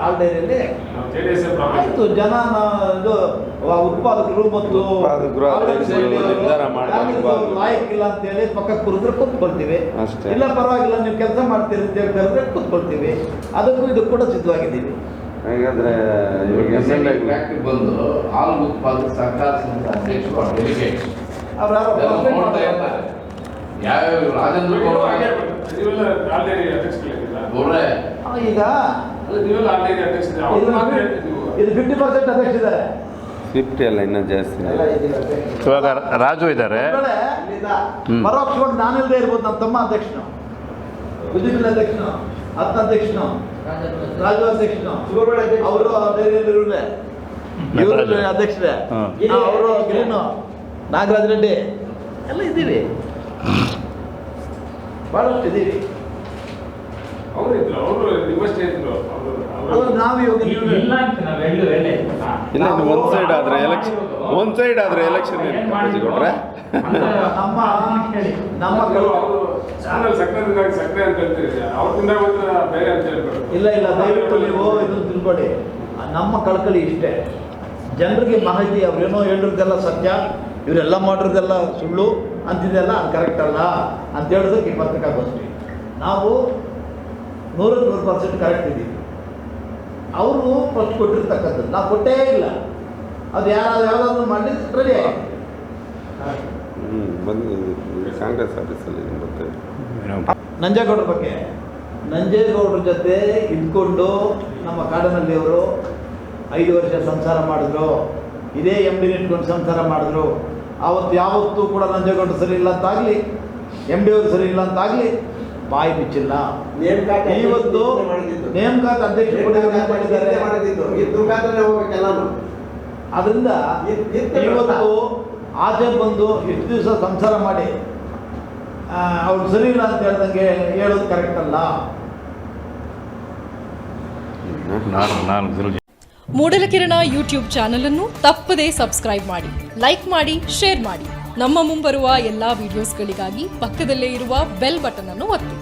ಆಲ್ ಡೈರಿಯಲ್ಲಿ ಆಯ್ತು ಜನ ಇದು ಉತ್ಪಾದಕರು ಮತ್ತು ಇಲ್ಲ ಅಂತೇಳಿ ಪಕ್ಕ ಕುರಿದ್ರೆ ಕೂತ್ಕೊಳ್ತೀವಿ
ಅಷ್ಟೇ.
ಇಲ್ಲ ಪರವಾಗಿಲ್ಲ ನೀವು ಕೆಲಸ ಮಾಡ್ತೀರಿ ಅಂತ ಹೇಳಿ ಕರೆದ್ರೆ ಕೂತ್ಕೊಳ್ತೀವಿ. ಅದಕ್ಕೂ ಇದು ಕೂಡ ಸಿದ್ಧವಾಗಿದ್ದೀವಿ
ಹಾಗಾದ್ರೆ
ಬಂದು ಹಾಲು ಉತ್ಪಾದಕ ಸರ್ಕಾರ ಅಧ್ಯಕ್ಷರು ಡೆಲಿಗೇಟ್ ನೋಡ್ತಾ. ಇರ್ತಾರೆ ಯಾವ್ಯಾವ ರಾಜೇಂದ್ರ ಗೌಡ
ಈಗ ಇದು ಫಿಫ್ಟಿ ಪರ್ಸೆಂಟ್ ಅಧ್ಯಕ್ಷರಿದ್ದಾರೆ
ಫಿಫ್ಟಿ ಅಲ್ಲ ಇನ್ನೂ ಜಾಸ್ತಿ
ಇವಾಗ ರಾಜು ಇದ್ದಾರೆ. ಹ್ಮ್.
ಪರೋಕ್ಷವಾಗಿ ನಾನಿಲ್ಲದೆ ಇರ್ಬೋದು ನನ್ನ ತಮ್ಮ ಅಧ್ಯಕ್ಷನು. ಬಿಜೆಪಿ ಅಧ್ಯಕ್ಷನು ಹತ್ತ ಅಧ್ಯಕ್ಷನು ರಾಜು ಅಧ್ಯಕ್ಷನು. ಅವರು ಇವ್ರೆ ಇವರು
ನಟರಾಜು.
ಅಧ್ಯಕ್ಷರೇ. ಅವರು ಗ್ರೀನು ನಾಗರಾಜ್ ರೆಡ್ಡಿ. ಎಲ್ಲ ಇದ್ದೀವಿ. ಬಹಳಷ್ಟು ಇದ್ದೀವಿ
ಅವ್ರು ಇದ್ರು ಅವರು ನಿಮ್ಮಷ್ಟೇ ಇದ್ರು ಅವರು
ಅದು ನಾವು ಇವಾಗ
ಇಲ್ಲ ಅಂತ ನಾವು ಎಳ್ಳು
ಇಲ್ಲ. ಇದು ಒಂದು ಸೈಡ್ ಆದ್ರೆ ಎಲೆಕ್ಷನ್ ಒಂದು ಸೈಡ್ ಆದ್ರೆ ಎಲೆಕ್ಷನ್
ನಮ್ಮ ನಮ್ಮ
ಹೇಳ್ತಾರೆ
ಇಲ್ಲ ಇಲ್ಲ ದಯವಿಟ್ಟು ನೀವು ಇದನ್ನು ತಿಳ್ಕೊಳ್ಳಿ ನಮ್ಮ ಕಳ್ಕಳಿ ಇಷ್ಟೇ. ಜನರಿಗೆ ಮಾಹಿತಿ ಅವ್ರೇನೋ ಹೇಳಿರೋದೆಲ್ಲ ಸತ್ಯ ಇವರೆಲ್ಲ ಮಾಡಿರೋದೆಲ್ಲ ಸುಳ್ಳು ಅಂತಿದೆಲ್ಲ ಅದು ಕರೆಕ್ಟ್ ಅಲ್ಲ ಅಂತ ಹೇಳಿದ್ರೆ ಈ ಪತ್ರಿಕಾಗೋಷ್ಠಿ ನಾವು ನೂರಕ್ಕೆ ನೂರು ಪರ್ಸೆಂಟ್ ಕರೆಕ್ಟ್ ಇದ್ದೀವಿ ಅವರು ಫಸ್ಟ್ ಕೊಟ್ಟಿರ್ತಕ್ಕಂಥದ್ದು. ನಾವು ಕೊಟ್ಟೇ ಇಲ್ಲ. ಅದು ಯಾರಾದ್ರು ಯಾವ್ದಾದ್ರು ಮಾಡಲಿಕ್ಕೆ ರೆಡಿ
ಕಾಂಗ್ರೆಸ್ ಆಫೀಸಲ್ಲಿ ಮತ್ತೆ
ನಂಜೇಗೌಡರ ಬಗ್ಗೆ. ನಂಜೇಗೌಡರ ಜೊತೆ ಇದ್ಕೊಂಡು ನಮ್ಮ ಕಾಡಿನಲ್ಲಿ ಅವರು ಐದು ವರ್ಷ ಸಂಸಾರ ಮಾಡಿದ್ರು. ಇದೇ ಎಂ ಡಿ ಇಟ್ಕೊಂಡು ಸಂಸಾರ ಮಾಡಿದ್ರು. ಆವತ್ತು ಯಾವತ್ತೂ ಕೂಡ ನಂಜೇಗೌಡರು ಸರಿ ಇಲ್ಲ ಅಂತಾಗಲಿ ಎಂ ಡಿ ಅವರು ಸರಿ ಇಲ್ಲ ಅಂತಾಗಲಿ ಬಾಯಿ ಬಿಚ್ಚಿಲ್ಲ.
ನೇಮಕಾತಿ
ಇವತ್ತು ನೇಮಕಾತ ಅಧ್ಯಕ್ಷ ಅದರಿಂದ ಇವತ್ತು ಆಚೆ ಬಂದು ಇಷ್ಟು ದಿವಸ ಸಂಸಾರ ಮಾಡಿ ಅವ್ರು ಸರಿ ಇಲ್ಲ ಅಂತ ಹೇಳ್ದಂಗೆ ಹೇಳೋದು ಕರೆಕ್ಟ್ ಅಲ್ಲ.
ಮೂಡಲಕಿರಣ ಯೂಟ್ಯೂಬ್ ಚಾನಲ್ ಅನ್ನು ತಪ್ಪದೇ ಸಬ್ಸ್ಕ್ರೈಬ್ ಮಾಡಿ ಲೈಕ್ ಮಾಡಿ ಶೇರ್ ಮಾಡಿ. ನಮ್ಮ ಮುಂಬರುವ ಎಲ್ಲಾ ವಿಡಿಯೋಸ್ಗಳಿಗಾಗಿ ಪಕ್ಕದಲ್ಲೇ ಇರುವ ಬೆಲ್ ಬಟನ್ ಅನ್ನು ಒತ್ತಿ.